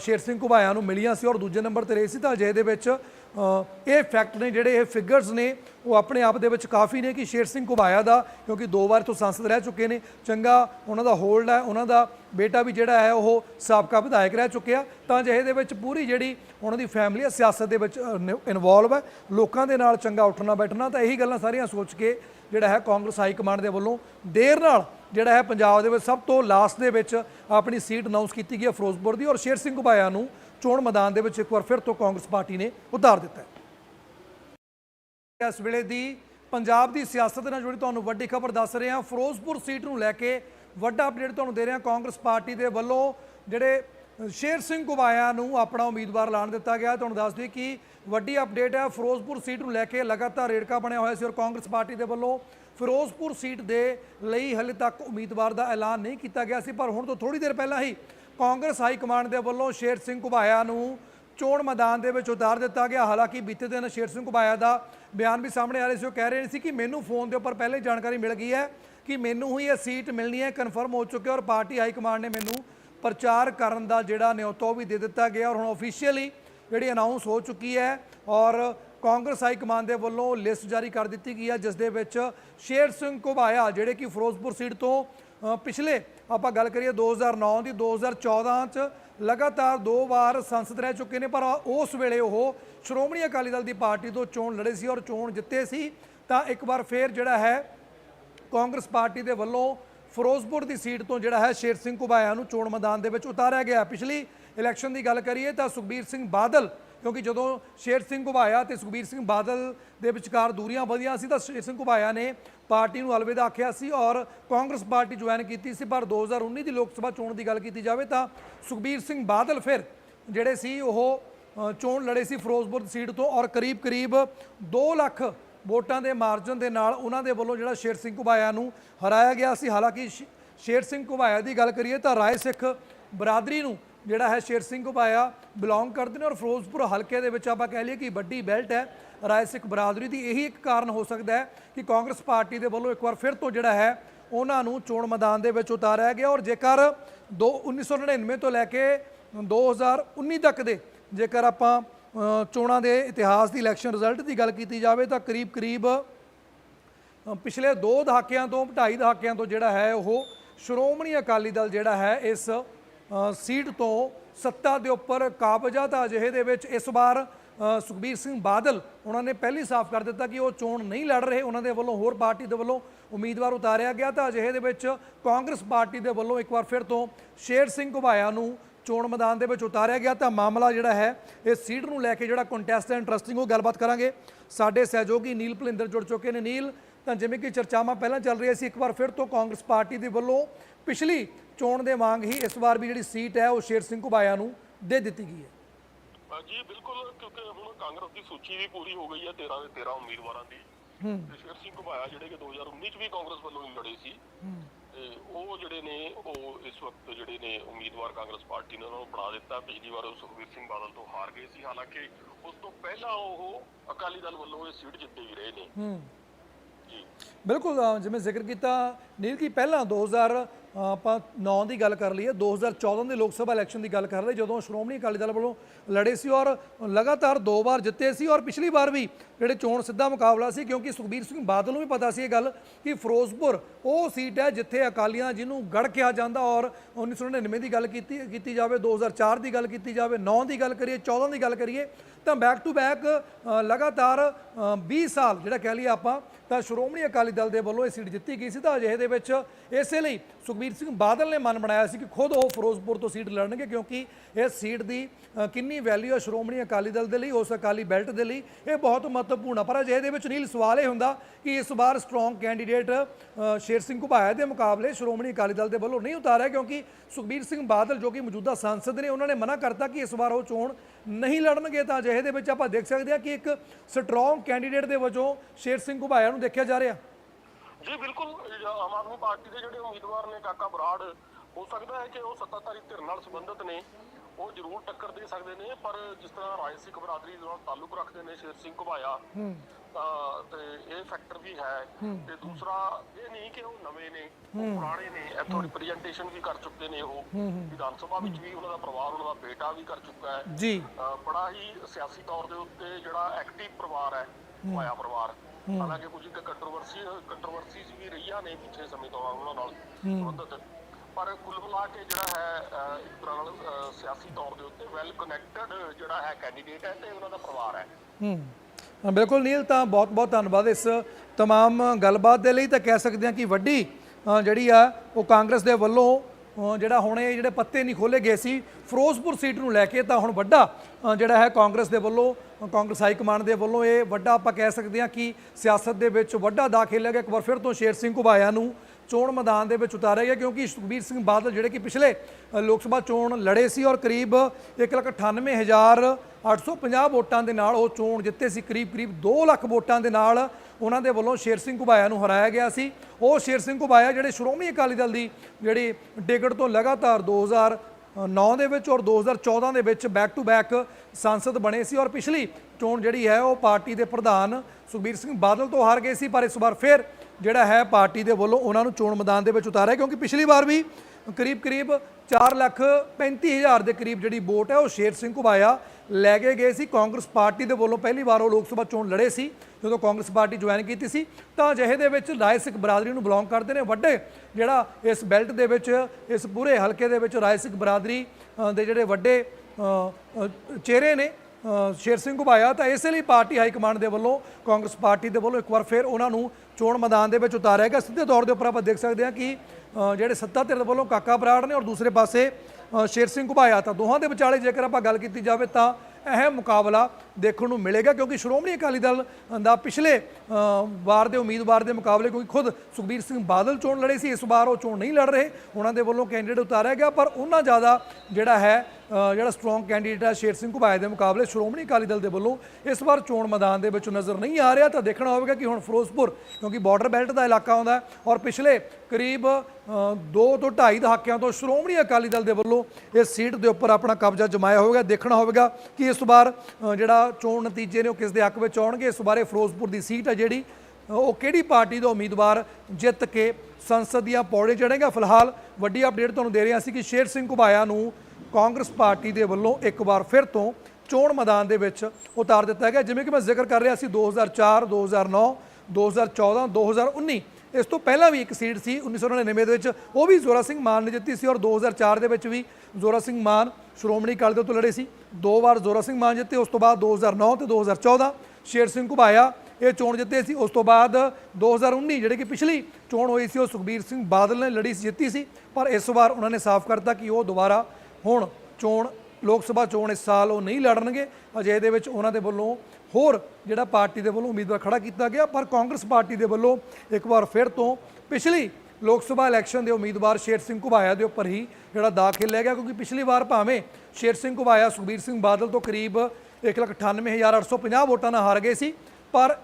ਸ਼ੇਰ ਸਿੰਘ ਘੁਬਾਇਆ ਨੂੰ ਮਿਲੀਆਂ ਸੀ ਔਰ ਦੂਜੇ ਨੰਬਰ ਤੇ ਰਹੇ ਸੀ, ਤਾਂ ਅਜੇ ਦੇ ਵਿੱਚ ਇਹ ਫੈਕਟ ਨੇ, ਜਿਹੜੇ ਇਹ ਫਿਗਰਸ ਨੇ, ਉਹ ਆਪਣੇ ਆਪ ਦੇ ਵਿੱਚ ਕਾਫੀ ਨੇ ਕਿ ਸ਼ੇਰ ਸਿੰਘ ਘੁਬਾਇਆ ਦਾ, ਕਿਉਂਕਿ ਦੋ ਵਾਰ ਤੋਂ ਸੰਸਦ ਰਹਿ ਚੁੱਕੇ ਨੇ। ਚੰਗਾ ਉਹਨਾਂ ਦਾ ਹੋਲਡ ਹੈ, ਉਹਨਾਂ ਦਾ ਬੇਟਾ ਵੀ ਜਿਹੜਾ ਹੈ, ਉਹ ਸਾਬਕਾ ਵਿਧਾਇਕ ਰਹਿ ਚੁੱਕਿਆ। ਤਾਂ ਜਿਹੇ ਦੇ ਵਿੱਚ ਪੂਰੀ ਜਿਹੜੀ ਉਹਨਾਂ ਦੀ ਫੈਮਿਲੀ ਹੈ, ਸਿਆਸਤ ਦੇ ਵਿੱਚ ਇਨਵੋਲਵ ਹੈ, ਲੋਕਾਂ ਦੇ ਨਾਲ ਚੰਗਾ ਉੱਠਣਾ, ਬੈਠਣਾ, ਤਾਂ ਇਹੀ ਗੱਲਾਂ ਸਾਰੀਆਂ ਸੋਚ ਕੇ ਜਿਹੜਾ ਹੈ ਕਾਂਗਰਸ ਹਾਈ ਕਮਾਂਡ ਦੇ ਵੱਲੋਂ ਦੇਰ ਨਾਲ ਜਿਹੜਾ ਹੈ ਪੰਜਾਬ ਦੇ ਵਿੱਚ ਸਭ ਤੋਂ ਲਾਸਟ ਦੇ ਵਿੱਚ ਆਪਣੀ ਸੀਟ ਅਨਾਉਂਸ ਕੀਤੀ ਗਈ ਹੈ ਫਿਰੋਜ਼ਪੁਰ ਦੀ ਔਰ ਸ਼ੇਰ ਸਿੰਘ ਘੁਬਾਇਆ ਨੂੰ। ਚੋਣ ਮੈਦਾਨ ਦੇ ਵਿੱਚ ਇੱਕ ਵਾਰ ਫਿਰ ਤੋਂ ਕਾਂਗਰਸ ਪਾਰਟੀ ਨੇ ਉਤਾਰ ਦਿੱਤਾ ਹੈ। ਇਸ ਵੇਲੇ ਦੀ ਪੰਜਾਬ ਦੀ ਸਿਆਸਤ ਨਾਲ ਜੁੜੀ ਤੁਹਾਨੂੰ ਵੱਡੀ ਖਬਰ ਦੱਸ ਰਹੇ ਹਾਂ। ਫਿਰੋਜ਼ਪੁਰ ਸੀਟ ਨੂੰ ਲੈ ਕੇ ਵੱਡਾ ਅਪਡੇਟ ਤੁਹਾਨੂੰ ਦੇ ਰਹੇ ਹਾਂ। ਕਾਂਗਰਸ ਪਾਰਟੀ ਦੇ ਵੱਲੋਂ ਜਿਹੜੇ ਸ਼ੇਰ ਸਿੰਘ ਘੁਬਾਇਆ ਨੂੰ ਆਪਣਾ ਉਮੀਦਵਾਰ ਐਲਾਨ ਦਿੱਤਾ ਗਿਆ। ਤੁਹਾਨੂੰ ਦੱਸ ਦਈਏ ਕਿ ਵੱਡੀ ਅਪਡੇਟ ਹੈ। ਫਿਰੋਜ਼ਪੁਰ ਸੀਟ ਨੂੰ ਲੈ ਕੇ ਲਗਾਤਾਰ ਰੇੜਕਾ ਬਣਿਆ ਹੋਇਆ ਸੀ ਔਰ ਕਾਂਗਰਸ ਪਾਰਟੀ ਦੇ ਵੱਲੋਂ ਫਿਰੋਜ਼ਪੁਰ ਸੀਟ ਦੇ ਲਈ ਹਲੇ ਤੱਕ ਉਮੀਦਵਾਰ ਦਾ ਐਲਾਨ ਨਹੀਂ ਕੀਤਾ ਗਿਆ ਸੀ। ਪਰ ਹੁਣ ਤੋਂ ਥੋੜੀ ਦੇਰ ਪਹਿਲਾਂ ਹੀ ਕਾਂਗਰਸ ਹਾਈ ਕਮਾਂਡ ਦੇ ਵੱਲੋਂ ਸ਼ੇਰ ਸਿੰਘ ਘੁਬਾਇਆ ਨੂੰ ਚੋਣ ਮੈਦਾਨ ਦੇ ਵਿੱਚ ਉਤਾਰ ਦਿੱਤਾ ਗਿਆ। ਹਾਲਾਂਕਿ ਬੀਤੇ ਦਿਨ ਸ਼ੇਰ ਸਿੰਘ ਘੁਬਾਇਆ ਦਾ ਬਿਆਨ ਵੀ ਸਾਹਮਣੇ ਆ ਰਿਹਾ ਸੀ। ਉਹ ਕਹਿ ਰਹੇ ਸੀ ਕਿ ਮੈਨੂੰ ਫੋਨ ਦੇ ਉੱਪਰ ਪਹਿਲੇ ਜਾਣਕਾਰੀ ਮਿਲ ਗਈ ਹੈ ਕਿ ਮੈਨੂੰ ਹੀ ਇਹ ਸੀਟ ਮਿਲਣੀ ਹੈ, ਕਨਫਰਮ ਹੋ ਚੁੱਕਿਆ ਔਰ ਪਾਰਟੀ ਹਾਈ ਕਮਾਂਡ ਨੇ ਮੈਨੂੰ ਪ੍ਰਚਾਰ ਕਰਨ ਦਾ ਜਿਹੜਾ ਨਿਯੋਤਾ ਉਹ ਵੀ ਦੇ ਦਿੱਤਾ ਗਿਆ। ਔਰ ਹੁਣ ਆਫੀਸ਼ੀਅਲੀ ਜਿਹੜੀ ਅਨਾਉਂਸ ਹੋ ਚੁੱਕੀ ਹੈ ਔਰ ਕਾਂਗਰਸ ਹਾਈ ਕਮਾਂਡ ਦੇ ਵੱਲੋਂ ਲਿਸਟ ਜਾਰੀ ਕਰ ਦਿੱਤੀ ਗਈ ਹੈ, ਜਿਸ ਦੇ ਵਿੱਚ ਸ਼ੇਰ ਸਿੰਘ ਘੁਬਾਇਆ, ਜਿਹੜੇ ਕਿ ਫਿਰੋਜ਼ਪੁਰ ਸੀਟ ਤੋਂ ਪਿਛਲੇ ਆਪਾਂ ਗੱਲ ਕਰੀਏ 2009 ਦੀ 2014 ਚ ਲਗਾਤਾਰ ਦੋ ਵਾਰ ਸੰਸਦ ਰਹਿ ਚੁੱਕੇ ਨੇ, ਪਰ ਉਸ ਵੇਲੇ ਉਹ ਸ਼੍ਰੋਮਣੀ ਅਕਾਲੀ ਦਲ ਦੀ ਪਾਰਟੀ ਤੋਂ ਚੋਣ ਲੜੇ ਸੀ ਔਰ ਚੋਣ ਜਿੱਤੇ ਸੀ। ਤਾਂ ਇੱਕ ਵਾਰ ਫੇਰ ਜਿਹੜਾ ਹੈ, ਕਾਂਗਰਸ ਪਾਰਟੀ ਦੇ ਵੱਲੋਂ ਫਿਰੋਜ਼ਪੁਰ ਦੀ ਸੀਟ ਤੋਂ ਜਿਹੜਾ ਹੈ, ਸ਼ੇਰ ਸਿੰਘ ਘੁਬਾਇਆ ਨੂੰ ਚੋਣ ਮੈਦਾਨ ਦੇ ਵਿੱਚ ਉਤਾਰਿਆ ਗਿਆ। ਪਿਛਲੀ ਇਲੈਕਸ਼ਨ ਦੀ ਗੱਲ ਕਰੀਏ ਤਾਂ ਸੁਖਬੀਰ ਸਿੰਘ ਬਾਦਲ ਕਿਉਂਕਿ ਜਦੋਂ ਸ਼ੇਰ ਸਿੰਘ ਘੁਬਾਇਆ ਤੇ ਸੁਖਬੀਰ ਸਿੰਘ ਬਾਦਲ ਦੇ ਵਿਚਕਾਰ ਦੂਰੀਆਂ ਵਧੀਆਂ ਸੀ ਤਾਂ ਸ਼ੇਰ ਸਿੰਘ ਘੁਬਾਇਆ ਨੇ ਪਾਰਟੀ ਨੂੰ ਅਲਵਿਦਾ ਆਖਿਆ ਸੀ ਔਰ ਕਾਂਗਰਸ ਪਾਰਟੀ ਜੁਆਇਨ ਕੀਤੀ ਸੀ। ਪਰ 2019 ਦੀ ਲੋਕ ਸਭਾ ਚੋਣ ਦੀ ਗੱਲ ਕੀਤੀ ਜਾਵੇ ਤਾਂ ਸੁਖਬੀਰ ਸਿੰਘ ਬਾਦਲ ਫਿਰ ਜਿਹੜੇ ਸੀ ਉਹ ਚੋਣ ਲੜੇ ਸੀ ਫਿਰੋਜ਼ਪੁਰ ਸੀਟ ਤੋਂ ਔਰ ਕਰੀਬ ਕਰੀਬ 2 ਲੱਖ ਵੋਟਾਂ ਦੇ ਮਾਰਜਨ ਦੇ ਨਾਲ ਉਹਨਾਂ ਦੇ ਵੱਲੋਂ ਜਿਹੜਾ ਸ਼ੇਰ ਸਿੰਘ ਘੁਬਾਇਆ ਨੂੰ ਹਰਾਇਆ ਗਿਆ ਸੀ। ਹਾਲਾਂਕਿ ਸ਼- ਸ਼ੇਰ ਸਿੰਘ ਘੁਬਾਇਆ ਦੀ ਗੱਲ ਕਰੀਏ ਤਾਂ ਰਾਏ ਸਿੱਖ ਬਰਾਦਰੀ ਨੂੰ ਜਿਹੜਾ ਹੈ ਸ਼ੇਰ ਸਿੰਘ ਘੁਬਾਇਆ ਬਿਲੋਂਗ ਕਰਦੇ ਨੇ ਔਰ ਫਿਰੋਜ਼ਪੁਰ ਹਲਕੇ ਦੇ ਵਿੱਚ ਆਪਾਂ ਕਹਿ ਲਈਏ ਕਿ ਵੱਡੀ ਬੈਲਟ ਹੈ। ਰਾਏ ਸਿੱਖ ਬਰਾਦਰੀ ਦੀ ਇਹੀ ਇੱਕ ਕਾਰਨ ਹੋ ਸਕਦਾ ਹੈ ਕਿ ਕਾਂਗਰਸ ਪਾਰਟੀ ਦੇ ਵੱਲੋਂ ਇੱਕ ਵਾਰ ਫਿਰ ਤੋਂ ਜਿਹੜਾ ਹੈ, ਉਹਨਾਂ ਨੂੰ ਚੋਣ ਮੈਦਾਨ ਦੇ ਵਿੱਚ ਉਤਾਰਿਆ ਗਿਆ ਔਰ ਜੇਕਰ ਦੋ 1999 ਤੋਂ ਲੈ ਕੇ 2019 ਤੱਕ ਦੇ ਜੇਕਰ ਆਪਾਂ ਚੋਣਾਂ ਦੇ ਇਤਿਹਾਸ ਦੀ ਇਲੈਕਸ਼ਨ ਰਿਜ਼ਲਟ ਦੀ ਗੱਲ ਕੀਤੀ ਜਾਵੇ ਤਾਂ ਕਰੀਬ ਕਰੀਬ ਪਿਛਲੇ 2 ਦਹਾਕਿਆਂ ਤੋਂ 2.5 ਦਹਾਕਿਆਂ ਤੋਂ ਜਿਹੜਾ ਹੈ ਉਹ ਸ਼੍ਰੋਮਣੀ ਅਕਾਲੀ ਦਲ ਜਿਹੜਾ ਹੈ ਇਸ ਸੀਟ ਤੋਂ ਸੱਤਾ ਦੇ ਉੱਪਰ ਕਾਬਜ਼ ਆ ਤਾਂ ਅਜਿਹੇ ਦੇ ਵਿੱਚ ਇਸ ਵਾਰ ਸੁਖਬੀਰ ਸਿੰਘ ਬਾਦਲ ਉਹਨਾਂ ਨੇ ਪਹਿਲੀ ਸਾਫ਼ ਕਰ ਦਿੱਤਾ ਕਿ ਉਹ ਚੋਣ ਨਹੀਂ ਲੜ ਰਹੇ। ਉਹਨਾਂ ਦੇ ਵੱਲੋਂ ਹੋਰ ਪਾਰਟੀ ਦੇ ਵੱਲੋਂ ਉਮੀਦਵਾਰ ਉਤਾਰਿਆ ਗਿਆ ਤਾਂ ਅਜਿਹੇ ਦੇ ਵਿੱਚ ਕਾਂਗਰਸ ਪਾਰਟੀ ਦੇ ਵੱਲੋਂ ਇੱਕ ਵਾਰ ਫਿਰ ਤੋਂ ਸ਼ੇਰ ਸਿੰਘ ਘੁਬਾਇਆ ਨੂੰ ਚੋਣ ਮੈਦਾਨ ਦੇ ਵਿੱਚ ਉਤਾਰਿਆ ਗਿਆ ਤਾਂ ਮਾਮਲਾ ਜਿਹੜਾ ਹੈ ਇਹ ਸੀਟ ਨੂੰ ਲੈ ਕੇ ਜਿਹੜਾ ਕੰਟੈਸਟ ਹੈ ਇੰਟਰਸਟਿੰਗ ਉਹ ਗੱਲਬਾਤ ਕਰਾਂਗੇ। ਸਾਡੇ ਸਹਿਯੋਗੀ ਨੀਲ ਭਲਿੰਦਰ ਜੁੜ ਚੁੱਕੇ ਨੇ। ਨੀਲ ਤਾਂ ਜਿਵੇਂ ਕਿ ਚਰਚਾਵਾਂ ਪਹਿਲਾਂ ਚੱਲ ਰਹੀਆਂ ਸੀ ਇੱਕ ਵਾਰ ਫਿਰ ਤੋਂ ਕਾਂਗਰਸ ਪਾਰਟੀ ਦੇ ਵੱਲੋਂ ਪਿਛਲੀ ਚੋਣ ਦੇ ਵਾਂਗ ਹੀ ਇਸ ਵਾਰ ਵੀ ਜਿਹੜੀ ਸੀਟ ਹੈ ਉਹ ਸ਼ੇਰ ਸਿੰਘ ਘੁਬਾਇਆ ਨੂੰ ਦੇ ਦਿੱਤੀ ਗਈ ਹੈ। ਜੀ ਬਿਲਕੁਲ ਕਿਉਂਕਿ ਹੁਣ ਕਾਂਗਰਸ ਦੀ ਸੂਚੀ ਵੀ ਪੂਰੀ ਹੋ ਗਈ ਹੈ 13 ਦੇ 13 ਉਮੀਦਵਾਰਾਂ ਦੀ। ਤੇ ਸ਼ੇਰ ਸਿੰਘ ਘੁਬਾਇਆ ਜਿਹੜੇ ਕਿ 2019 ਚ ਵੀ ਕਾਂਗਰਸ ਵੱਲੋਂ ਹੀ ਲੜੇ ਸੀ। ਤੇ ਉਹ ਜਿਹੜੇ ਨੇ ਉਹ ਇਸ ਵਕਤ ਜਿਹੜੇ ਨੇ ਉਮੀਦਵਾਰ ਕਾਂਗਰਸ ਪਾਰਟੀ ਨੇ ਉਹਨਾਂ ਨੂੰ ਬਣਾ ਦਿੱਤਾ। ਪਿਛਲੀ ਵਾਰ ਉਹ ਸੁਖਬੀਰ ਸਿੰਘ ਬਾਦਲ ਤੋਂ ਹਾਰ ਗਏ ਸੀ। ਹਾਲਾਂਕਿ ਉਸ ਤੋਂ ਪਹਿਲਾਂ ਉਹ ਅਕਾਲੀ ਦਲ ਵੱਲੋਂ ਇਹ ਸੀਟ ਜਿੱਤੇ ਵੀ ਰਹੇ ਨੇ। ਬਿਲਕੁਲ ਜਿਵੇਂ ਜ਼ਿਕਰ ਕੀਤਾ ਨੀਲ ਕੀ ਪਹਿਲਾਂ 2000 ਅ, ਆਪਾਂ 9 ਦੀ ਗੱਲ ਕਰ ਲਈਏ 2014 ਦੇ ਲੋਕ ਸਭਾ ਇਲੈਕਸ਼ਨ ਦੀ ਗੱਲ ਕਰ ਲਈ ਜਦੋਂ ਸ਼੍ਰੋਮਣੀ ਅਕਾਲੀ ਦਲ ਵੱਲੋਂ ਲੜੇ ਸੀ ਔਰ ਲਗਾਤਾਰ ਦੋ ਵਾਰ ਜਿੱਤੇ ਸੀ ਔਰ ਪਿਛਲੀ ਵਾਰ ਵੀ ਜਿਹੜੇ ਚੋਣ ਸਿੱਧਾ ਮੁਕਾਬਲਾ ਸੀ ਕਿਉਂਕਿ ਸੁਖਬੀਰ ਸਿੰਘ ਬਾਦਲ ਨੂੰ ਵੀ ਪਤਾ ਸੀ ਇਹ ਗੱਲ ਕਿ ਫਿਰੋਜ਼ਪੁਰ ਉਹ ਸੀਟ ਹੈ ਜਿੱਥੇ ਅਕਾਲੀਆਂ ਜਿਹਨੂੰ ਗੜ ਕਿਹਾ ਜਾਂਦਾ ਔਰ 1999 ਦੀ ਗੱਲ ਕੀਤੀ ਕੀਤੀ ਜਾਵੇ 2004 ਦੀ ਗੱਲ ਕੀਤੀ ਜਾਵੇ 9 ਦੀ ਗੱਲ ਕਰੀਏ 14 ਦੀ ਗੱਲ ਕਰੀਏ ਤਾਂ ਬੈਕ ਟੂ ਬੈਕ ਲਗਾਤਾਰ ਅ, 20 ਸਾਲ ਜਿਹੜਾ ਕਹਿ ਲਈਏ ਆਪਾਂ ਤਾਂ ਸ਼੍ਰੋਮਣੀ ਅਕਾਲੀ ਦਲ ਦੇ ਵੱਲੋਂ ਇਹ ਸੀਟ ਜਿੱਤੀ ਗਈ ਸੀ ਤਾਂ ਅਜਿਹੇ ਦੇ ਵਿੱਚ ਇਸੇ ਲਈ ਸੁਖਬੀਰ ਸਿੰਘ ਬਾਦਲ ਨੇ ਮਨ ਬਣਾਇਆ ਸੀ ਕਿ ਖੁਦ ਉਹ ਫਿਰੋਜ਼ਪੁਰ ਤੋਂ ਸੀਟ ਲੜਨਗੇ ਕਿਉਂਕਿ ਇਸ ਸੀਟ ਦੀ ਕਿੰਨੀ ਵੈਲਿਊ ਹੈ ਸ਼੍ਰੋਮਣੀ ਅਕਾਲੀ ਦਲ ਦੇ ਲਈ, ਉਸ ਅਕਾਲੀ ਬੈਲਟ ਦੇ ਲਈ, ਇਹ ਬਹੁਤ ਮਹੱਤਵਪੂਰਨ ਹੈ ਪਰ ਅਜਿਹੇ ਦੇ ਵਿੱਚ ਨੀਲ ਸਵਾਲ ਇਹ ਹੁੰਦਾ ਕਿ ਇਸ ਵਾਰ ਸਟਰੋਂਗ ਕੈਂਡੀਡੇਟ ਸ਼ੇਰ ਸਿੰਘ ਘੁਬਾਇਆ ਦੇ ਮੁਕਾਬਲੇ ਸ਼੍ਰੋਮਣੀ ਅਕਾਲੀ ਦਲ ਦੇ ਵੱਲੋਂ ਨਹੀਂ ਉਤਾਰਿਆ ਕਿਉਂਕਿ ਸੁਖਬੀਰ ਸਿੰਘ ਬਾਦਲ ਜੋ ਕਿ ਮੌਜੂਦਾ ਸਾਂਸਦ ਨੇ, ਉਹਨਾਂ ਨੇ ਮਨਾ ਕਰਤਾ ਕਿ ਇਸ ਵਾਰ ਉਹ ਚੋਣ ਨਹੀਂ ਲੜਨਗੇ। ਤਾਂ ਅਜਿਹੇ ਦੇ ਵਿੱਚ ਆਪਾਂ ਦੇਖ ਸਕਦੇ ਹਾਂ ਕਿ ਇੱਕ ਸਟਰੋਂਗ ਕੈਂਡੀਡੇਟ ਦੇ ਵਜੋਂ ਸ਼ੇਰ ਸਿੰਘ ਘੁਬਾਇਆ ਨੂੰ ਦੇਖਿਆ ਜਾ ਰਿਹਾ। ਜੀ ਬਿਲਕੁਲ ਆਮ ਆਦਮੀ ਪਾਰਟੀ ਦੇ ਜਿਹੜੇ ਉਮੀਦਵਾਰ ਨੇ ਕਾਕਾ ਬਰਾੜ ਹੋ ਸਕਦਾ ਹੈ ਕਿ ਉਹ ਸੱਤਾਧਾਰੀ ਧਿਰ ਨਾਲ ਸੰਬੰਧਿਤ ਨੇ। ਉਹ ਜ਼ਰੂਰ ਟੱਕਰ ਦੇ ਸਕਦੇ ਨੇ ਪਰ ਜਿਸ ਤਰ੍ਹਾਂ ਰਾਏ ਸਿੱਖ ਬਰਾਦਰੀ ਨਾਲ ਤਾਲੁਕ ਰੱਖਦੇ ਨੇ ਸ਼ੇਰ ਸਿੰਘ ਘੁਬਾਇਆ ਤਾਂ ਤੇ ਇਹ ਫੈਕਟਰ ਵੀ ਹੈ। ਤੇ ਦੂਸਰਾ ਇਹ ਨਹੀਂ ਕਿ ਉਹ ਨਵੇਂ ਨੇ ਉਹ ਪੁਰਾਣੇ ਨੇ ਇੱਥੋਂ ਰਿਪਰੈਜ਼ੈਂਟੇਸ਼ਨ ਵੀ ਕਰ ਚੁੱਕੇ ਨੇ ਉਹ। ਵਿਧਾਨ ਸਭਾ ਵਿੱਚ ਵੀ ਉਹਨਾਂ ਦਾ ਪਰਿਵਾਰ ਉਹਨਾਂ ਦਾ ਬੇਟਾ ਵੀ ਕਰ ਚੁੱਕਾ ਹੈ। ਜੀ। ਬੜਾ ਹੀ ਸਿਆਸੀ ਤੌਰ ਦੇ ਉੱਤੇ ਜਿਹੜਾ ਐਕਟਿਵ ਪਰਿਵਾਰ ਹੈ ਹੋਇਆ ਪਰਿਵਾਰ। ਹਾਲਾਂਕਿ ਕੁਝ ਇੱਕ ਕੰਟਰੋਵਰਸੀ ਕੰਟਰੋਵਰਸੀਜ਼ ਵੀ ਰਹੀਆਂ ਨੇ ਪਿਛਲੇ ਸਮੇਂ ਤੋਂ ਉਹਨਾਂ ਨਾਲ ਸੰਬੰਧਿਤ। ਪਰ ਕੁੱਲ ਮਿਲਾ ਕੇ ਜਿਹੜਾ ਹੈ ਇੱਕ ਤਰ੍ਹਾਂ ਨਾਲ ਸਿਆਸੀ ਤੌਰ ਦੇ ਉੱਤੇ ਵੈਲ ਕਨੈਕਟਡ ਜਿਹੜਾ ਹੈ ਕੈਂਡੀਡੇਟ ਹੈ ਤੇ ਉਹਨਾਂ ਦਾ ਪਰਿਵਾਰ ਹੈ। ਹੂੰ। ਬਿਲਕੁਲ ਨੀਲ ਤਾਂ ਬਹੁਤ ਬਹੁਤ ਧੰਨਵਾਦ ਇਸ ਤਮਾਮ ਗੱਲਬਾਤ ਦੇ ਲਈ। ਤਾਂ ਕਹਿ ਸਕਦੇ ਹਾਂ ਕਿ ਵੱਡੀ ਜਿਹੜੀ ਆ ਉਹ ਕਾਂਗਰਸ ਦੇ ਵੱਲੋਂ ਜਿਹੜਾ ਹੁਣ ਇਹ ਜਿਹੜੇ ਪੱਤੇ ਨਹੀਂ ਖੋਲੇ ਗਏ ਸੀ, ਫਿਰੋਜ਼ਪੁਰ ਸੀਟ ਨੂੰ ਲੈ ਕੇ ਤਾਂ ਹੁਣ ਵੱਡਾ ਜਿਹੜਾ ਹੈ ਕਾਂਗਰਸ ਦੇ ਵੱਲੋਂ ਕਾਂਗਰਸ ਹਾਈ ਕਮਾਂਡ ਦੇ ਵੱਲੋਂ ਇਹ ਵੱਡਾ ਆਪਾਂ ਕਹਿ ਸਕਦੇ ਹਾਂ ਕਿ ਸਿਆਸਤ ਦੇ ਵਿੱਚ ਵੱਡਾ ਦਾ ਖੇਲਿਆ ਗਿਆ। ਇੱਕ ਵਾਰ ਫਿਰ ਤੋਂ ਸ਼ੇਰ ਸਿੰਘ ਘੁਬਾਇਆ ਨੂੰ ਚੋਣ ਮੈਦਾਨ ਦੇ ਵਿੱਚ ਉਤਾਰਿਆ ਗਿਆ ਕਿਉਂਕਿ ਸੁਖਬੀਰ ਸਿੰਘ ਬਾਦਲ ਜਿਹੜੇ ਕਿ ਪਿਛਲੇ ਲੋਕ ਸਭਾ ਚੋਣ ਲੜੇ ਸੀ ਔਰ ਕਰੀਬ 198850 ਵੋਟਾਂ ਦੇ ਨਾਲ ਉਹ ਚੋਣ ਜਿੱਤੇ ਸੀ। ਕਰੀਬ ਕਰੀਬ 2 ਲੱਖ ਵੋਟਾਂ ਦੇ ਨਾਲ ਉਹਨਾਂ ਦੇ ਵੱਲੋਂ ਸ਼ੇਰ ਸਿੰਘ ਘੁਬਾਇਆ ਨੂੰ ਹਰਾਇਆ ਗਿਆ ਸੀ। ਉਹ ਸ਼ੇਰ ਸਿੰਘ ਘੁਬਾਇਆ ਜਿਹੜੇ ਸ਼੍ਰੋਮਣੀ ਅਕਾਲੀ ਦਲ ਦੀ ਜਿਹੜੀ ਟਿਕਟ ਤੋਂ ਲਗਾਤਾਰ 2000 9 ਦੇ ਵਿੱਚ ਔਰ 2014 ਦੇ ਵਿੱਚ ਬੈਕ ਟੂ ਬੈਕ ਸੰਸਦ ਬਣੇ ਸੀ ਔਰ ਪਿਛਲੀ ਚੋਣ ਜਿਹੜੀ ਹੈ ਉਹ ਪਾਰਟੀ ਦੇ ਪ੍ਰਧਾਨ ਸੁਖਬੀਰ ਸਿੰਘ ਬਾਦਲ ਤੋਂ ਹਾਰ ਗਏ ਸੀ। ਪਰ ਇਸ ਵਾਰ ਫਿਰ ਜਿਹੜਾ ਹੈ ਪਾਰਟੀ ਦੇ ਵੱਲੋਂ ਉਹਨਾਂ ਨੂੰ ਚੋਣ ਮੈਦਾਨ ਦੇ ਵਿੱਚ ਉਤਾਰਿਆ, ਕਿਉਂਕਿ ਪਿਛਲੀ ਵਾਰ ਵੀ ਕਰੀਬ ਕਰੀਬ 4 ਲੱਖ 35 ਹਜ਼ਾਰ ਦੇ ਕਰੀਬ ਜਿਹੜੀ ਵੋਟ ਹੈ ਉਹ ਸ਼ੇਰ ਸਿੰਘ ਘੁਬਾਇਆ ਲੈ ਕੇ ਗਏ ਸੀ। ਕਾਂਗਰਸ ਪਾਰਟੀ ਦੇ ਵੱਲੋਂ ਪਹਿਲੀ ਵਾਰ ਉਹ ਲੋਕ ਸਭਾ ਚੋਣ ਲੜੇ ਸੀ, ਜਦੋਂ ਕਾਂਗਰਸ ਪਾਰਟੀ ਜੁਆਇਨ ਕੀਤੀ ਸੀ। ਤਾਂ ਅਜਿਹੇ ਦੇ ਵਿੱਚ ਰਾਏ ਸਿੱਖ ਬਰਾਦਰੀ ਨੂੰ ਬਿਲੋਂਗ ਕਰਦੇ ਨੇ। ਵੱਡੇ ਜਿਹੜਾ ਇਸ ਬੈਲਟ ਦੇ ਵਿੱਚ, ਇਸ ਪੂਰੇ ਹਲਕੇ ਦੇ ਵਿੱਚ ਰਾਏ ਸਿੱਖ ਬਰਾਦਰੀ ਦੇ ਜਿਹੜੇ ਵੱਡੇ ਚਿਹਰੇ ਨੇ ਸ਼ੇਰ ਸਿੰਘ ਘੁਬਾਇਆ ਤਾਂ ਇਸੇ ਲਈ ਪਾਰਟੀ ਹਾਈ ਕਮਾਂਡ ਦੇ ਵੱਲੋਂ, ਕਾਂਗਰਸ ਪਾਰਟੀ ਦੇ ਵੱਲੋਂ ਇੱਕ ਵਾਰ ਫਿਰ ਉਹਨਾਂ ਨੂੰ ਚੋਣ ਮੈਦਾਨ ਦੇ ਵਿੱਚ ਉਤਾਰਿਆ ਗਿਆ। ਸਿੱਧੇ ਤੌਰ ਦੇ ਉੱਪਰ ਆਪਾਂ ਦੇਖ ਸਕਦੇ ਹਾਂ ਕਿ ਜਿਹੜੇ ਸੱਤਾ ਧਿਰ ਦੇ ਵੱਲੋਂ ਕਾਕਾ ਬਰਾੜ ਨੇ ਔਰ ਦੂਸਰੇ ਪਾਸੇ ਸ਼ੇਰ ਸਿੰਘ ਘੁਬਾਇਆ ਤਾਂ ਦੋਹਾਂ ਦੇ ਵਿਚਾਲੇ ਜੇਕਰ ਆਪਾਂ ਗੱਲ ਕੀਤੀ ਜਾਵੇ ਤਾਂ ਅਹਿਮ ਮੁਕਾਬਲਾ ਦੇਖਣ ਨੂੰ ਮਿਲੇਗਾ ਕਿਉਂਕਿ ਸ਼੍ਰੋਮਣੀ ਅਕਾਲੀ ਦਲ ਦਾ ਪਿਛਲੇ ਵਾਰ ਦੇ ਉਮੀਦਵਾਰ ਦੇ ਮੁਕਾਬਲੇ ਕਿਉਂਕਿ ਖੁਦ ਸੁਖਬੀਰ ਸਿੰਘ ਬਾਦਲ ਚੋਣ ਲੜੇ ਸੀ, ਇਸ ਵਾਰ ਉਹ ਚੋਣ ਨਹੀਂ ਲੜ ਰਹੇ। ਉਹਨਾਂ ਦੇ ਵੱਲੋਂ ਕੈਂਡੀਡੇਟ ਉਤਾਰਿਆ ਗਿਆ, ਪਰ ਉਹਨਾਂ ਜ਼ਿਆਦਾ ਜਿਹੜਾ ਹੈ ਜਿਹੜਾ ਸਟਰੋਂਗ ਕੈਂਡੀਡੇਟ ਹੈ ਸ਼ੇਰ ਸਿੰਘ ਘੁਬਾਏ ਦੇ ਮੁਕਾਬਲੇ ਸ਼੍ਰੋਮਣੀ ਅਕਾਲੀ ਦਲ ਦੇ ਵੱਲੋਂ ਇਸ ਵਾਰ ਚੋਣ ਮੈਦਾਨ ਦੇ ਵਿੱਚ ਨਜ਼ਰ ਨਹੀਂ ਆ ਰਿਹਾ। ਤਾਂ ਦੇਖਣਾ ਹੋਵੇਗਾ ਕਿ ਹੁਣ ਫਿਰੋਜ਼ਪੁਰ ਕਿਉਂਕਿ ਬਾਰਡਰ ਬੈਲਟ ਦਾ ਇਲਾਕਾ ਆਉਂਦਾ ਔਰ ਪਿਛਲੇ ਕਰੀਬ 2 ਤੋਂ 2.5 ਦਹਾਕਿਆਂ ਤੋਂ ਸ਼੍ਰੋਮਣੀ ਅਕਾਲੀ ਦਲ ਦੇ ਵੱਲੋਂ ਇਸ ਸੀਟ ਦੇ ਉੱਪਰ ਆਪਣਾ ਕਬਜ਼ਾ ਜਮਾਇਆ ਹੋਵੇਗਾ। ਦੇਖਣਾ ਹੋਵੇਗਾ ਕਿ ਇਸ ਵਾਰ ਜਿਹੜਾ ਚੋਣ ਨਤੀਜੇ ਨੇ ਉਹ ਕਿਸ ਦੇ ਹੱਕ ਵਿੱਚ ਆਉਣਗੇ। ਇਸ ਬਾਰੇ ਫਿਰੋਜ਼ਪੁਰ ਦੀ ਸੀਟ ਹੈ ਜਿਹੜੀ, ਉਹ ਕਿਹੜੀ ਪਾਰਟੀ ਦਾ ਉਮੀਦਵਾਰ ਜਿੱਤ ਕੇ ਸੰਸਦ ਦੀਆਂ ਪੌੜੇ ਚੜ੍ਹੇਗਾ? ਫਿਲਹਾਲ ਵੱਡੀ ਅਪਡੇਟ ਤੁਹਾਨੂੰ ਦੇ ਰਹੇ ਹਾਂ ਅਸੀਂ ਕਿ ਸ਼ੇਰ ਸਿੰਘ ਘੁਬਾਇਆ ਨੂੰ ਕਾਂਗਰਸ ਪਾਰਟੀ ਦੇ ਵੱਲੋਂ ਇੱਕ ਵਾਰ ਫਿਰ ਤੋਂ ਚੋਣ ਮੈਦਾਨ ਦੇ ਵਿੱਚ ਉਤਾਰ ਦਿੱਤਾ ਗਿਆ। ਜਿਵੇਂ ਕਿ ਮੈਂ ਜ਼ਿਕਰ ਕਰ ਰਿਹਾ ਸੀ 2004 2009 2014 2019 ਇਸ ਤੋਂ ਪਹਿਲਾਂ ਵੀ ਇੱਕ ਸੀਟ ਸੀ 1999 ਦੇ ਵਿੱਚ। ਉਹ ਵੀ ਜ਼ੋਰਾ ਸਿੰਘ ਮਾਨ ਨੇ ਜਿੱਤੀ ਸੀ ਔਰ 2004 ਦੇ ਵਿੱਚ ਵੀ ਜ਼ੋਰਾ ਸਿੰਘ ਮਾਨ ਸ਼੍ਰੋਮਣੀ ਅਕਾਲੀ ਦਲ ਤੋਂ ਲੜੇ ਸੀ। ਦੋ ਵਾਰ ਜ਼ੋਰਾ ਸਿੰਘ ਮਾਨ ਜਿੱਤੇ, ਉਸ ਤੋਂ ਬਾਅਦ 2009 ਤੇ 2014 ਸ਼ੇਰ ਸਿੰਘ ਘੁਬਾਇਆ। ਇਹ ਚੋਣ ਜਿੱਤੇ ਸੀ। ਉਸ ਤੋਂ ਬਾਅਦ 2019 ਜਿਹੜੇ ਕਿ ਪਿਛਲੀ ਚੋਣ ਹੋਈ ਸੀ, ਉਹ ਸੁਖਬੀਰ ਸਿੰਘ ਬਾਦਲ ਨੇ ਲੜੀ ਸੀ, ਜਿੱਤੀ ਸੀ। ਪਰ ਇਸ ਵਾਰ ਉਹਨਾਂ ਨੇ ਸਾਫ਼ ਕਰਤਾ ਕਿ ਉਹ ਦੁਬਾਰਾ ਹੁਣ ਚੋਣ, ਲੋਕ ਸਭਾ ਚੋਣ ਇਸ ਸਾਲ ਉਹ ਨਹੀਂ ਲੜਨਗੇ। ਅਜੇ ਦੇ ਵਿੱਚ ਉਹਨਾਂ ਦੇ ਵੱਲੋਂ ਹੋਰ ਜਿਹੜਾ ਪਾਰਟੀ ਦੇ ਵੱਲੋਂ ਉਮੀਦਵਾਰ ਖੜਾ ਕੀਤਾ ਗਿਆ। ਪਰ ਕਾਂਗਰਸ ਪਾਰਟੀ ਦੇ ਵੱਲੋਂ ਇੱਕ ਵਾਰ ਫਿਰ ਤੋਂ ਪਿਛਲੀ ਲੋਕ ਸਭਾ ਇਲੈਕਸ਼ਨ ਦੇ ਉਮੀਦਵਾਰ ਸ਼ੇਰ ਸਿੰਘ ਘੁਬਾਇਆ ਦੇ ਉੱਪਰ ਹੀ ਜਿਹੜਾ ਦਾਖਲ ਲੈ ਗਿਆ। ਕਿਉਂਕਿ ਪਿਛਲੀ ਵਾਰ ਭਾਵੇਂ ਸ਼ੇਰ ਸਿੰਘ ਘੁਬਾਇਆ ਸੁਖਬੀਰ ਸਿੰਘ ਬਾਦਲ ਤੋਂ ਕਰੀਬ 198850 ਵੋਟਾਂ ਨਾਲ ਹਾਰ ਗਏ ਸੀ, ਪਰ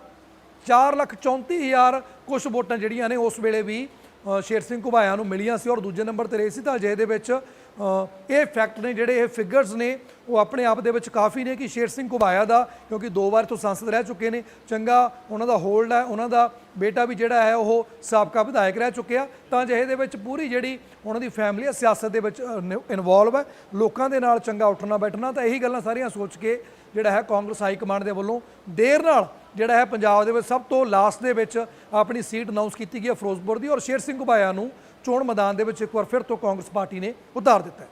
434000 ਕੁਝ ਵੋਟਾਂ ਜਿਹੜੀਆਂ ਨੇ ਉਸ ਵੇਲੇ ਵੀ ਸ਼ੇਰ ਸਿੰਘ ਘੁਬਾਇਆ ਨੂੰ ਮਿਲੀਆਂ ਸੀ ਔਰ ਦੂਜੇ ਨੰਬਰ ਤੇ ਰਹੇ ਸੀ ਤਾਂ ਅਜੇ ਦੇ ਵਿੱਚ ਇਹ ਫੈਕਟ ਨੇ ਜਿਹੜੇ ਇਹ ਫਿਗਰਸ ਨੇ, ਉਹ ਆਪਣੇ ਆਪ ਦੇ ਵਿੱਚ ਕਾਫੀ ਨੇ ਕਿ ਸ਼ੇਰ ਸਿੰਘ ਘੁਬਾਇਆ ਦਾ, ਕਿਉਂਕਿ ਦੋ ਵਾਰ ਤੋਂ ਸੰਸਦ ਰਹਿ ਚੁੱਕੇ ਨੇ। ਚੰਗਾ ਉਹਨਾਂ ਦਾ ਹੋਲਡ ਹੈ, ਉਹਨਾਂ ਦਾ ਬੇਟਾ ਵੀ ਜਿਹੜਾ ਹੈ ਉਹ ਸਾਬਕਾ ਵਿਧਾਇਕ ਰਹਿ ਚੁੱਕਿਆ। ਤਾਂ ਅਜਿਹੇ ਦੇ ਵਿੱਚ ਪੂਰੀ ਜਿਹੜੀ ਉਹਨਾਂ ਦੀ ਫੈਮਿਲੀ ਹੈ, ਸਿਆਸਤ ਦੇ ਵਿੱਚ ਇਨਵੋਲਵ ਹੈ। ਲੋਕਾਂ ਦੇ ਨਾਲ ਚੰਗਾ ਉੱਠਣਾ ਬੈਠਣਾ ਤਾਂ ਇਹੀ ਗੱਲਾਂ ਸਾਰੀਆਂ ਸੋਚ ਕੇ ਜਿਹੜਾ ਹੈ ਕਾਂਗਰਸ ਹਾਈ ਕਮਾਂਡ ਦੇ ਵੱਲੋਂ ਦੇਰ ਨਾਲ ਜਿਹੜਾ ਹੈ ਪੰਜਾਬ ਦੇ ਵਿੱਚ ਸਭ ਤੋਂ ਲਾਸਟ ਦੇ ਵਿੱਚ ਆਪਣੀ ਸੀਟ ਅਨਾਉਂਸ ਕੀਤੀ ਗਈ ਹੈ ਫਿਰੋਜ਼ਪੁਰ ਦੀ ਔਰ ਸ਼ੇਰ ਸਿੰਘ ਘੁਬਾਇਆ ਨੂੰ ਚੋਣ ਮੈਦਾਨ ਦੇ ਵਿੱਚ ਇੱਕ ਵਾਰ ਫਿਰ ਤੋਂ ਕਾਂਗਰਸ ਪਾਰਟੀ ਨੇ ਉਤਾਰ ਦਿੱਤਾ ਹੈ।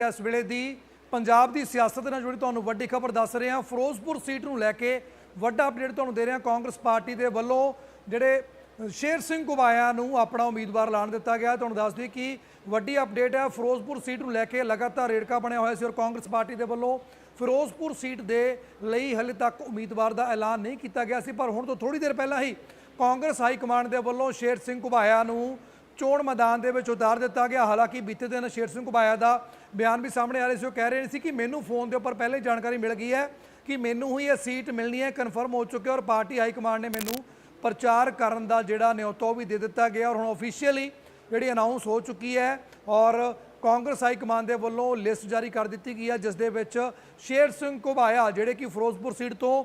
ਇਸ ਵੇਲੇ ਦੀ ਪੰਜਾਬ ਦੀ ਸਿਆਸਤ ਨਾਲ ਜੁੜੀ ਤੁਹਾਨੂੰ ਵੱਡੀ ਖਬਰ ਦੱਸ ਰਹੇ ਹਾਂ। ਫਿਰੋਜ਼ਪੁਰ ਸੀਟ ਨੂੰ ਲੈ ਕੇ ਵੱਡਾ ਅਪਡੇਟ ਤੁਹਾਨੂੰ ਦੇ ਰਹੇ ਹਾਂ। ਕਾਂਗਰਸ ਪਾਰਟੀ ਦੇ ਵੱਲੋਂ ਜਿਹੜੇ ਸ਼ੇਰ ਸਿੰਘ ਘੁਬਾਇਆ ਨੂੰ ਆਪਣਾ ਉਮੀਦਵਾਰ ਐਲਾਨ ਦਿੱਤਾ ਗਿਆ ਤੁਹਾਨੂੰ ਦੱਸ ਦਈਏ ਕਿ ਵੱਡੀ ਅਪਡੇਟ ਹੈ। ਫਿਰੋਜ਼ਪੁਰ ਸੀਟ ਨੂੰ ਲੈ ਕੇ ਲਗਾਤਾਰ ਰੇੜਕਾ ਬਣਿਆ ਹੋਇਆ ਸੀ ਔਰ ਕਾਂਗਰਸ ਪਾਰਟੀ ਦੇ ਵੱਲੋਂ ਫਿਰੋਜ਼ਪੁਰ ਸੀਟ ਦੇ ਲਈ ਹਲੇ ਤੱਕ ਉਮੀਦਵਾਰ ਦਾ ਐਲਾਨ ਨਹੀਂ ਕੀਤਾ ਗਿਆ ਸੀ, ਪਰ ਹੁਣ ਤੋਂ ਥੋੜੀ ਦੇਰ ਪਹਿਲਾਂ ਹੀ ਕਾਂਗਰਸ ਹਾਈ ਕਮਾਂਡ ਦੇ ਵੱਲੋਂ ਸ਼ੇਰ ਸਿੰਘ ਘੁਬਾਇਆ ਨੂੰ ਚੋਣ ਮੈਦਾਨ ਦੇ ਵਿੱਚ ਉਤਾਰ ਦਿੱਤਾ ਗਿਆ। ਹਾਲਾਂਕਿ ਬੀਤੇ ਦਿਨ ਸ਼ੇਰ ਸਿੰਘ ਘੁਬਾਇਆ ਦਾ ਬਿਆਨ ਵੀ ਸਾਹਮਣੇ ਆ ਰਿਹਾ ਸੀ, ਉਹ ਕਹਿ ਰਹੇ ਸੀ ਕਿ ਮੈਨੂੰ ਫੋਨ ਦੇ ਉੱਪਰ ਪਹਿਲੇ ਹੀ ਜਾਣਕਾਰੀ ਮਿਲ ਗਈ ਹੈ ਕਿ ਮੈਨੂੰ ਹੀ ਇਹ ਸੀਟ ਮਿਲਣੀ ਹੈ, ਕਨਫਰਮ ਹੋ ਚੁੱਕਿਆ ਔਰ ਪਾਰਟੀ ਹਾਈ ਕਮਾਂਡ ਨੇ ਮੈਨੂੰ ਪ੍ਰਚਾਰ ਕਰਨ ਦਾ ਜਿਹੜਾ ਨਿਯੋਤਾ ਉਹ ਵੀ ਦੇ ਦਿੱਤਾ ਗਿਆ ਔਰ ਹੁਣ ਆਫੀਸ਼ੀਅਲੀ ਜਿਹੜੀ ਅਨਾਉਂਸ ਹੋ ਚੁੱਕੀ ਹੈ ਔਰ ਕਾਂਗਰਸ ਹਾਈ ਕਮਾਂਡ ਦੇ ਵੱਲੋਂ ਲਿਸਟ ਜਾਰੀ ਕਰ ਦਿੱਤੀ ਗਈ ਹੈ, ਜਿਸ ਦੇ ਵਿੱਚ ਸ਼ੇਰ ਸਿੰਘ ਘੁਬਾਇਆ, ਜਿਹੜੇ ਕਿ ਫਿਰੋਜ਼ਪੁਰ ਸੀਟ ਤੋਂ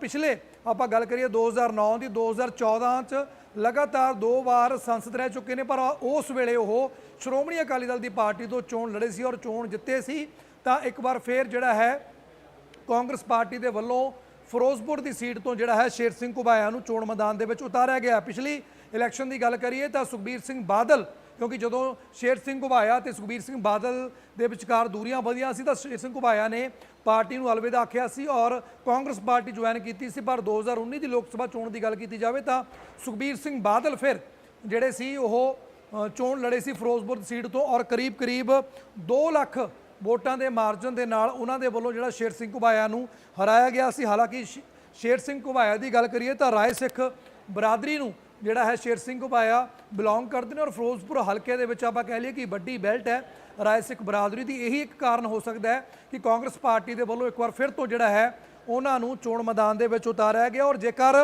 ਪਿਛਲੇ ਆਪਾਂ ਗੱਲ ਕਰੀਏ 2009 ਦੀ 2014 ਚ ਲਗਾਤਾਰ ਦੋ ਵਾਰ ਸੰਸਦ ਰਹਿ ਚੁੱਕੇ ਨੇ, ਪਰ ਉਸ ਵੇਲੇ ਉਹ ਸ਼੍ਰੋਮਣੀ ਅਕਾਲੀ ਦਲ ਦੀ ਪਾਰਟੀ ਤੋਂ ਚੋਣ ਲੜੇ ਸੀ ਔਰ ਚੋਣ ਜਿੱਤੇ ਸੀ। ਤਾਂ ਇੱਕ ਵਾਰ ਫੇਰ ਜਿਹੜਾ ਹੈ, ਕਾਂਗਰਸ ਪਾਰਟੀ ਦੇ ਵੱਲੋਂ ਫਿਰੋਜ਼ਪੁਰ ਦੀ ਸੀਟ ਤੋਂ ਜਿਹੜਾ ਹੈ, ਸ਼ੇਰ ਸਿੰਘ ਘੁਬਾਇਆ ਨੂੰ ਚੋਣ ਮੈਦਾਨ ਦੇ ਵਿੱਚ ਉਤਾਰਿਆ ਗਿਆ। ਪਿਛਲੀ ਇਲੈਕਸ਼ਨ ਦੀ ਗੱਲ ਕਰੀਏ ਤਾਂ ਸੁਖਬੀਰ ਸਿੰਘ ਬਾਦਲ ਕਿਉਂਕਿ ਜਦੋਂ ਸ਼ੇਰ ਸਿੰਘ ਘੁਬਾਇਆ ਤੇ ਸੁਖਬੀਰ ਸਿੰਘ ਬਾਦਲ ਦੇ ਵਿਚਕਾਰ ਦੂਰੀਆਂ ਵਧੀਆਂ ਸੀ ਤਾਂ ਸ਼ੇਰ ਸਿੰਘ ਘੁਬਾਇਆ ਨੇ ਪਾਰਟੀ ਨੂੰ ਅਲਵਿਦਾ ਆਖਿਆ ਸੀ ਔਰ ਕਾਂਗਰਸ ਪਾਰਟੀ ਜੁਆਇਨ ਕੀਤੀ ਸੀ। ਪਰ 2019 ਦੀ ਲੋਕ ਸਭਾ ਚੋਣ ਦੀ ਗੱਲ ਕੀਤੀ ਜਾਵੇ ਤਾਂ ਸੁਖਬੀਰ ਸਿੰਘ ਬਾਦਲ ਫਿਰ ਜਿਹੜੇ ਸੀ ਉਹ ਚੋਣ ਲੜੇ ਸੀ ਫਿਰੋਜ਼ਪੁਰ ਸੀਟ ਤੋਂ ਔਰ ਕਰੀਬ ਕਰੀਬ 2 ਲੱਖ ਵੋਟਾਂ ਦੇ ਮਾਰਜਨ ਦੇ ਨਾਲ ਉਹਨਾਂ ਦੇ ਵੱਲੋਂ ਜਿਹੜਾ ਸ਼ੇਰ ਸਿੰਘ ਘੁਬਾਇਆ ਨੂੰ ਹਰਾਇਆ ਗਿਆ ਸੀ। ਹਾਲਾਂਕਿ ਸ਼- ਸ਼ੇਰ ਸਿੰਘ ਘੁਬਾਇਆ ਦੀ ਗੱਲ ਕਰੀਏ ਤਾਂ ਰਾਏ ਸਿੱਖ ਬਰਾਦਰੀ ਨੂੰ ਜਿਹੜਾ ਹੈ ਸ਼ੇਰ ਸਿੰਘ ਘੁਬਾਇਆ ਬਿਲੋਂਗ ਕਰਦੇ ਨੇ ਔਰ ਫਿਰੋਜ਼ਪੁਰ ਹਲਕੇ ਦੇ ਵਿੱਚ ਆਪਾਂ ਕਹਿ ਲਈਏ ਕਿ ਵੱਡੀ ਬੈਲਟ ਹੈ। ਰਾਏ ਸਿੱਖ ਬਰਾਦਰੀ ਦੀ ਇਹੀ ਇੱਕ ਕਾਰਨ ਹੋ ਸਕਦਾ ਹੈ ਕਿ ਕਾਂਗਰਸ ਪਾਰਟੀ ਦੇ ਵੱਲੋਂ ਇੱਕ ਵਾਰ ਫਿਰ ਤੋਂ ਜਿਹੜਾ ਹੈ, ਉਹਨਾਂ ਨੂੰ ਚੋਣ ਮੈਦਾਨ ਦੇ ਵਿੱਚ ਉਤਾਰਿਆ ਗਿਆ ਔਰ ਜੇਕਰ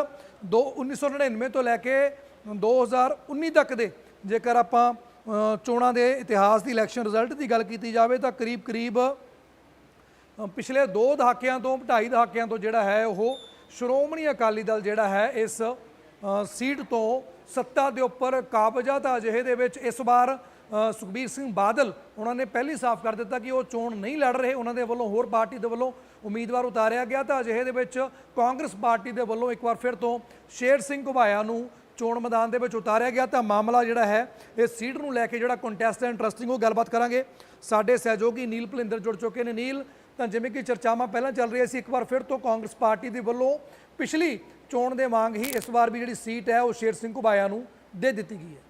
ਦੋ 1999 ਤੋਂ ਲੈ ਕੇ 2019 ਤੱਕ ਦੇ ਜੇਕਰ ਆਪਾਂ ਚੋਣਾਂ ਦੇ ਇਤਿਹਾਸ ਦੀ ਇਲੈਕਸ਼ਨ ਰਿਜ਼ਲਟ ਦੀ ਗੱਲ ਕੀਤੀ ਜਾਵੇ ਤਾਂ ਕਰੀਬ ਕਰੀਬ ਪਿਛਲੇ 2 ਦਹਾਕਿਆਂ ਤੋਂ 2.5 ਦਹਾਕਿਆਂ ਤੋਂ ਜਿਹੜਾ ਹੈ ਉਹ ਸ਼੍ਰੋਮਣੀ ਅਕਾਲੀ ਦਲ ਜਿਹੜਾ ਹੈ ਇਸ ਸੀਟ ਤੋਂ ਸੱਤਾ ਦੇ ਉੱਪਰ ਕਾਬਜ਼ ਆ ਤਾਂ ਅਜਿਹੇ ਦੇ ਵਿੱਚ ਇਸ ਵਾਰ ਸੁਖਬੀਰ ਸਿੰਘ ਬਾਦਲ ਉਹਨਾਂ ਨੇ ਪਹਿਲੀ ਸਾਫ਼ ਕਰ ਦਿੱਤਾ ਕਿ ਉਹ ਚੋਣ ਨਹੀਂ ਲੜ ਰਹੇ। ਉਹਨਾਂ ਦੇ ਵੱਲੋਂ ਹੋਰ ਪਾਰਟੀ ਦੇ ਵੱਲੋਂ ਉਮੀਦਵਾਰ ਉਤਾਰਿਆ ਗਿਆ ਤਾਂ ਅਜਿਹੇ ਦੇ ਵਿੱਚ ਕਾਂਗਰਸ ਪਾਰਟੀ ਦੇ ਵੱਲੋਂ ਇੱਕ ਵਾਰ ਫਿਰ ਤੋਂ ਸ਼ੇਰ ਸਿੰਘ ਘੁਬਾਇਆ ਨੂੰ ਚੋਣ ਮੈਦਾਨ ਦੇ ਵਿੱਚ ਉਤਾਰਿਆ ਗਿਆ ਤਾਂ ਮਾਮਲਾ ਜਿਹੜਾ ਹੈ ਇਹ ਸੀਟ ਨੂੰ ਲੈ ਕੇ ਜਿਹੜਾ ਕੰਟੈਸਟ ਹੈ ਇੰਟਰਸਟਿੰਗ ਉਹ ਗੱਲਬਾਤ ਕਰਾਂਗੇ। ਸਾਡੇ ਸਹਿਯੋਗੀ ਨੀਲ ਭਲਿੰਦਰ ਜੁੜ ਚੁੱਕੇ ਨੇ। ਨੀਲ, ਤਾਂ ਜਿਵੇਂ ਕਿ ਚਰਚਾਵਾਂ ਪਹਿਲਾਂ ਚੱਲ ਰਹੀਆਂ ਸੀ, ਇੱਕ ਵਾਰ ਫਿਰ ਤੋਂ ਕਾਂਗਰਸ ਪਾਰਟੀ ਦੇ ਵੱਲੋਂ ਪਿਛਲੀ ਚੋਣ ਦੇ ਵਾਂਗ ਹੀ ਇਸ ਵਾਰ ਵੀ ਜਿਹੜੀ ਸੀਟ ਹੈ ਉਹ ਸ਼ੇਰ ਸਿੰਘ ਘੁਬਾਇਆ ਨੂੰ ਦੇ ਦਿੱਤੀ ਗਈ ਹੈ।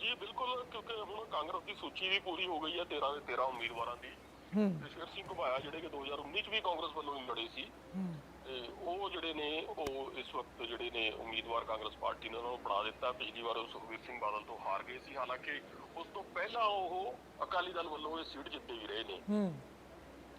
ਜੀ ਬਿਲਕੁਲ ਕਿਉਂਕਿ ਹੁਣ ਕਾਂਗਰਸ ਦੀ ਸੂਚੀ ਵੀ ਪੂਰੀ ਹੋ ਗਈ ਹੈ 13 ਦੇ 13 ਉਮੀਦਵਾਰਾਂ ਦੀ। ਤੇ ਸ਼ੇਰ ਸਿੰਘ ਘੁਬਾਇਆ ਜਿਹੜੇ ਕਿ 2019 ਚ ਵੀ ਕਾਂਗਰਸ ਵੱਲੋਂ ਹੀ ਲੜੇ ਸੀ। ਤੇ ਉਹ ਜਿਹੜੇ ਨੇ ਉਹ ਇਸ ਵਕਤ ਜਿਹੜੇ ਨੇ ਉਮੀਦਵਾਰ ਕਾਂਗਰਸ ਪਾਰਟੀ ਨੇ ਉਹਨਾਂ ਨੂੰ ਬਣਾ ਦਿੱਤਾ। ਪਿਛਲੀ ਵਾਰ ਉਹ ਸੁਖਬੀਰ ਸਿੰਘ ਬਾਦਲ ਤੋਂ ਹਾਰ ਗਏ ਸੀ। ਹਾਲਾਂਕਿ ਉਸ ਤੋਂ ਪਹਿਲਾਂ ਉਹ ਅਕਾਲੀ ਦਲ ਵੱਲੋਂ ਇਹ ਸੀਟ ਜਿੱਤੇ ਵੀ ਰਹੇ ਨੇ। ਹੂੰ।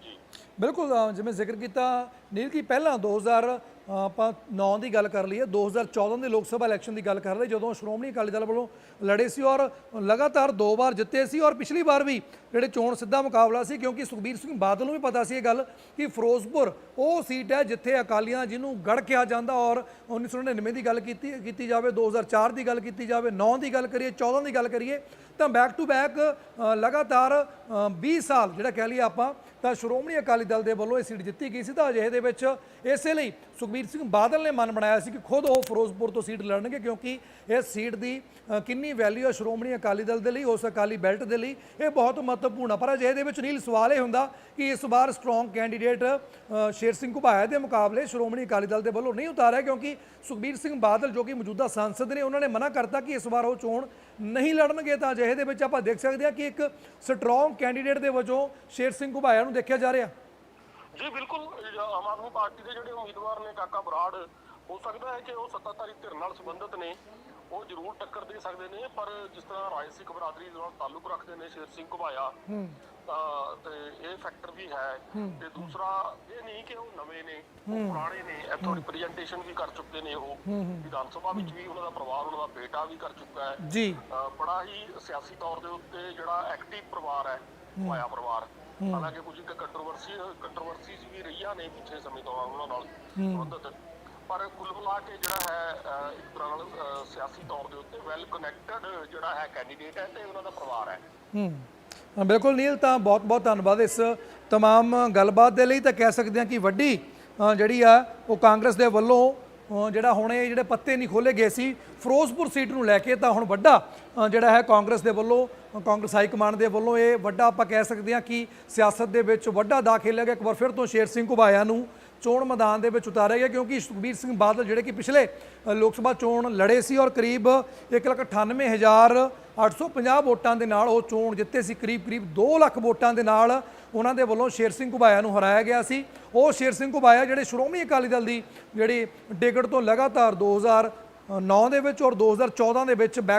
ਜੀ। ਬਿਲਕੁਲ ਜਿਵੇਂ ਜ਼ਿਕਰ ਕੀਤਾ ਨੀਲ ਕੀ ਪਹਿਲਾਂ 2000 ਅ, ਆਪਾਂ 9 ਦੀ ਗੱਲ ਕਰ ਲਈਏ 2014 ਦੇ ਲੋਕ ਸਭਾ ਇਲੈਕਸ਼ਨ ਦੀ ਗੱਲ ਕਰ ਲਈ ਜਦੋਂ ਸ਼੍ਰੋਮਣੀ ਅਕਾਲੀ ਦਲ ਵੱਲੋਂ ਲੜੇ ਸੀ ਔਰ ਲਗਾਤਾਰ ਦੋ ਵਾਰ ਜਿੱਤੇ ਸੀ ਔਰ ਪਿਛਲੀ ਵਾਰ ਵੀ ਜਿਹੜੇ ਚੋਣ ਸਿੱਧਾ ਮੁਕਾਬਲਾ ਸੀ ਕਿਉਂਕਿ ਸੁਖਬੀਰ ਸਿੰਘ ਬਾਦਲ ਨੂੰ ਵੀ ਪਤਾ ਸੀ ਇਹ ਗੱਲ ਕਿ ਫਿਰੋਜ਼ਪੁਰ ਉਹ ਸੀਟ ਹੈ ਜਿੱਥੇ ਅਕਾਲੀਆਂ ਜਿਹਨੂੰ ਗੜ ਕਿਹਾ ਜਾਂਦਾ ਔਰ 1999 ਦੀ ਗੱਲ ਕੀਤੀ ਕੀਤੀ ਜਾਵੇ 2004 ਦੀ ਗੱਲ ਕੀਤੀ ਜਾਵੇ 9 ਦੀ ਗੱਲ ਕਰੀਏ 14 ਦੀ ਗੱਲ ਕਰੀਏ ਤਾਂ ਬੈਕ ਟੂ ਬੈਕ ਲਗਾਤਾਰ ਅ, 20 ਸਾਲ ਜਿਹੜਾ ਕਹਿ ਲਈਏ ਆਪਾਂ ਤਾਂ ਸ਼੍ਰੋਮਣੀ ਅਕਾਲੀ ਦਲ ਦੇ ਵੱਲੋਂ ਇਹ ਸੀਟ ਜਿੱਤੀ ਗਈ ਸੀ ਤਾਂ ਅਜਿਹੇ ਦੇ ਵਿੱਚ ਇਸੇ ਲਈ ਸੁਖਬੀਰ ਸਿੰਘ ਬਾਦਲ ਨੇ ਮਨ ਬਣਾਇਆ ਸੀ ਕਿ ਖੁਦ ਉਹ ਫਿਰੋਜ਼ਪੁਰ ਤੋਂ ਸੀਟ ਲੜਨਗੇ ਕਿਉਂਕਿ ਇਸ ਸੀਟ ਦੀ ਕਿੰਨੀ ਵੈਲਿਊ ਹੈ ਸ਼੍ਰੋਮਣੀ ਅਕਾਲੀ ਦਲ ਦੇ ਲਈ, ਉਸ ਅਕਾਲੀ ਬੈਲਟ ਦੇ ਲਈ, ਇਹ ਬਹੁਤ ਮਹੱਤਵਪੂਰਨ ਹੈ ਪਰ ਅਜਿਹੇ ਦੇ ਵਿੱਚ ਨੀਲ ਸਵਾਲ ਇਹ ਹੁੰਦਾ ਕਿ ਇਸ ਵਾਰ ਸਟਰੋਂਗ ਕੈਂਡੀਡੇਟ ਸ਼ੇਰ ਸਿੰਘ ਘੁਬਾਇਆ ਦੇ ਮੁਕਾਬਲੇ ਸ਼੍ਰੋਮਣੀ ਅਕਾਲੀ ਦਲ ਦੇ ਵੱਲੋਂ ਨਹੀਂ ਉਤਾਰਿਆ ਕਿਉਂਕਿ ਸੁਖਬੀਰ ਸਿੰਘ ਬਾਦਲ ਜੋ ਕਿ ਮੌਜੂਦਾ ਸਾਂਸਦ ਨੇ, ਉਹਨਾਂ ਨੇ ਮਨਾ ਕਰਤਾ ਕਿ ਇਸ ਵਾਰ ਉਹ ਚੋਣ ਨਹੀਂ ਲੜਨਗੇ। ਤਾਂ ਅਜਿਹੇ ਦੇ ਵਿੱਚ ਆਪਾਂ ਦੇਖ ਸਕਦੇ ਹਾਂ ਕਿ ਇੱਕ ਸਟਰੋਂਗ ਕੈਂਡੀਡੇਟ ਦੇ ਵਜੋਂ ਸ਼ੇਰ ਸਿੰਘ ਘੁਬਾਇਆ ਨੂੰ ਦੇਖਿਆ ਜਾ ਰਿਹਾ? ਜੀ ਬਿਲਕੁਲ ਆਮ ਆਦਮੀ ਪਾਰਟੀ ਦੇ ਜਿਹੜੇ ਉਮੀਦਵਾਰ ਨੇ ਕਾਕਾ ਬਰਾੜ ਹੋ ਸਕਦਾ ਹੈ ਕਿ ਉਹ ਸੱਤਾਧਾਰੀ ਧਿਰ ਨਾਲ ਸੰਬੰਧਿਤ ਨੇ। ਉਹ ਜ਼ਰੂਰ ਟੱਕਰ ਦੇ ਸਕਦੇ ਨੇ ਪਰ ਜਿਸ ਤਰ੍ਹਾਂ ਰਾਏ ਸਿੱਖ ਬਰਾਦਰੀ ਨਾਲ ਤਾਲੁਕ ਰੱਖਦੇ ਨੇ ਸ਼ੇਰ ਸਿੰਘ ਘੁਬਾਇਆ ਤਾਂ ਤੇ ਇਹ ਫੈਕਟਰ ਵੀ ਹੈ। ਤੇ ਦੂਸਰਾ ਇਹ ਨਹੀਂ ਕਿ ਉਹ ਨਵੇਂ ਨੇ ਉਹ ਪੁਰਾਣੇ ਨੇ ਇੱਥੋਂ ਰਿਪਰੈਜ਼ੈਂਟੇਸ਼ਨ ਵੀ ਕਰ ਚੁੱਕੇ ਨੇ ਉਹ। ਵਿਧਾਨ ਸਭਾ ਵਿੱਚ ਵੀ ਉਹਨਾਂ ਦਾ ਪਰਿਵਾਰ ਉਹਨਾਂ ਦਾ ਬੇਟਾ ਵੀ ਕਰ ਚੁੱਕਾ ਹੈ। ਜੀ। ਬੜਾ ਹੀ ਸਿਆਸੀ ਤੌਰ ਦੇ ਉੱਤੇ ਜਿਹੜਾ ਐਕਟਿਵ ਪਰਿਵਾਰ ਹੈ ਹੋਇਆ ਪਰਿਵਾਰ। ਹਾਲਾਂਕਿ ਕੁਝ ਕੰਟਰੋਵਰਸੀ ਕੰਟਰੋਵਰਸੀਜ਼ ਵੀ ਰਹੀਆਂ ਨੇ ਪਿਛਲੇ ਸਮੇਂ ਦੌਰਾਨ ਉਹਨਾਂ ਨਾਲ ਸੰਬੰਧਿਤ। ਪਰ ਕੁੱਲ ਮਿਲਾ ਕੇ ਜਿਹੜਾ ਹੈ ਇੱਕ ਤਰ੍ਹਾਂ ਨਾਲ ਸਿਆਸੀ ਤੌਰ ਦੇ ਉੱਤੇ ਵੈਲ ਕਨੈਕਟਡ ਜਿਹੜਾ ਹੈ ਕੈਂਡੀਡੇਟ ਹੈ ਤੇ ਉਹਨਾਂ ਦਾ ਪਰਿਵਾਰ ਹੈ। ਹੂੰ। ਬਿਲਕੁਲ ਨੀਲ ਤਾਂ ਬਹੁਤ ਬਹੁਤ ਧੰਨਵਾਦ ਇਸ ਤਮਾਮ ਗੱਲਬਾਤ ਦੇ ਲਈ। ਤਾਂ ਕਹਿ ਸਕਦੇ ਹਾਂ ਕਿ ਵੱਡੀ ਜਿਹੜੀ ਆ ਉਹ ਕਾਂਗਰਸ ਦੇ ਵੱਲੋਂ ਜਿਹੜਾ ਹੁਣ ਇਹ ਜਿਹੜੇ ਪੱਤੇ ਨਹੀਂ ਖੋਲੇ ਗਏ ਸੀ, ਫਿਰੋਜ਼ਪੁਰ ਸੀਟ ਨੂੰ ਲੈ ਕੇ ਤਾਂ ਹੁਣ ਵੱਡਾ ਜਿਹੜਾ ਹੈ ਕਾਂਗਰਸ ਦੇ ਵੱਲੋਂ ਕਾਂਗਰਸ ਹਾਈ ਕਮਾਂਡ ਦੇ ਵੱਲੋਂ ਇਹ ਵੱਡਾ ਆਪਾਂ ਕਹਿ ਸਕਦੇ ਹਾਂ ਕਿ ਸਿਆਸਤ ਦੇ ਵਿੱਚ ਵੱਡਾ ਦਾਖਲ ਹੈ ਕਿ ਇੱਕ ਵਾਰ ਫਿਰ ਤੋਂ ਸ਼ੇਰ ਸਿੰਘ ਘੁਬਾਇਆ ਨੂੰ ਚੋਣ ਮੈਦਾਨ ਦੇ ਵਿੱਚ ਉਤਾਰਿਆ ਗਿਆ ਕਿਉਂਕਿ ਸੁਖਬੀਰ ਸਿੰਘ ਬਾਦਲ ਜਿਹੜੇ ਕਿ ਪਿਛਲੇ ਲੋਕ ਸਭਾ ਚੋਣ ਲੜੇ ਸੀ ਔਰ ਕਰੀਬ 198850 ਵੋਟਾਂ ਦੇ ਨਾਲ ਉਹ ਚੋਣ ਜਿੱਤੇ ਸੀ। ਕਰੀਬ ਕਰੀਬ 2 ਲੱਖ ਵੋਟਾਂ ਦੇ ਨਾਲ ਉਹਨਾਂ ਦੇ ਵੱਲੋਂ ਸ਼ੇਰ ਸਿੰਘ ਘੁਬਾਇਆ ਨੂੰ ਹਰਾਇਆ ਗਿਆ ਸੀ। ਉਹ ਸ਼ੇਰ ਸਿੰਘ ਘੁਬਾਇਆ ਜਿਹੜੇ ਸ਼੍ਰੋਮਣੀ ਅਕਾਲੀ ਦਲ ਦੀ ਜਿਹੜੀ ਟਿਕਟ ਤੋਂ ਲਗਾਤਾਰ 2009 ਦੇ ਵਿੱਚ ਔਰ 2014 ਦੇ ਵਿੱਚ back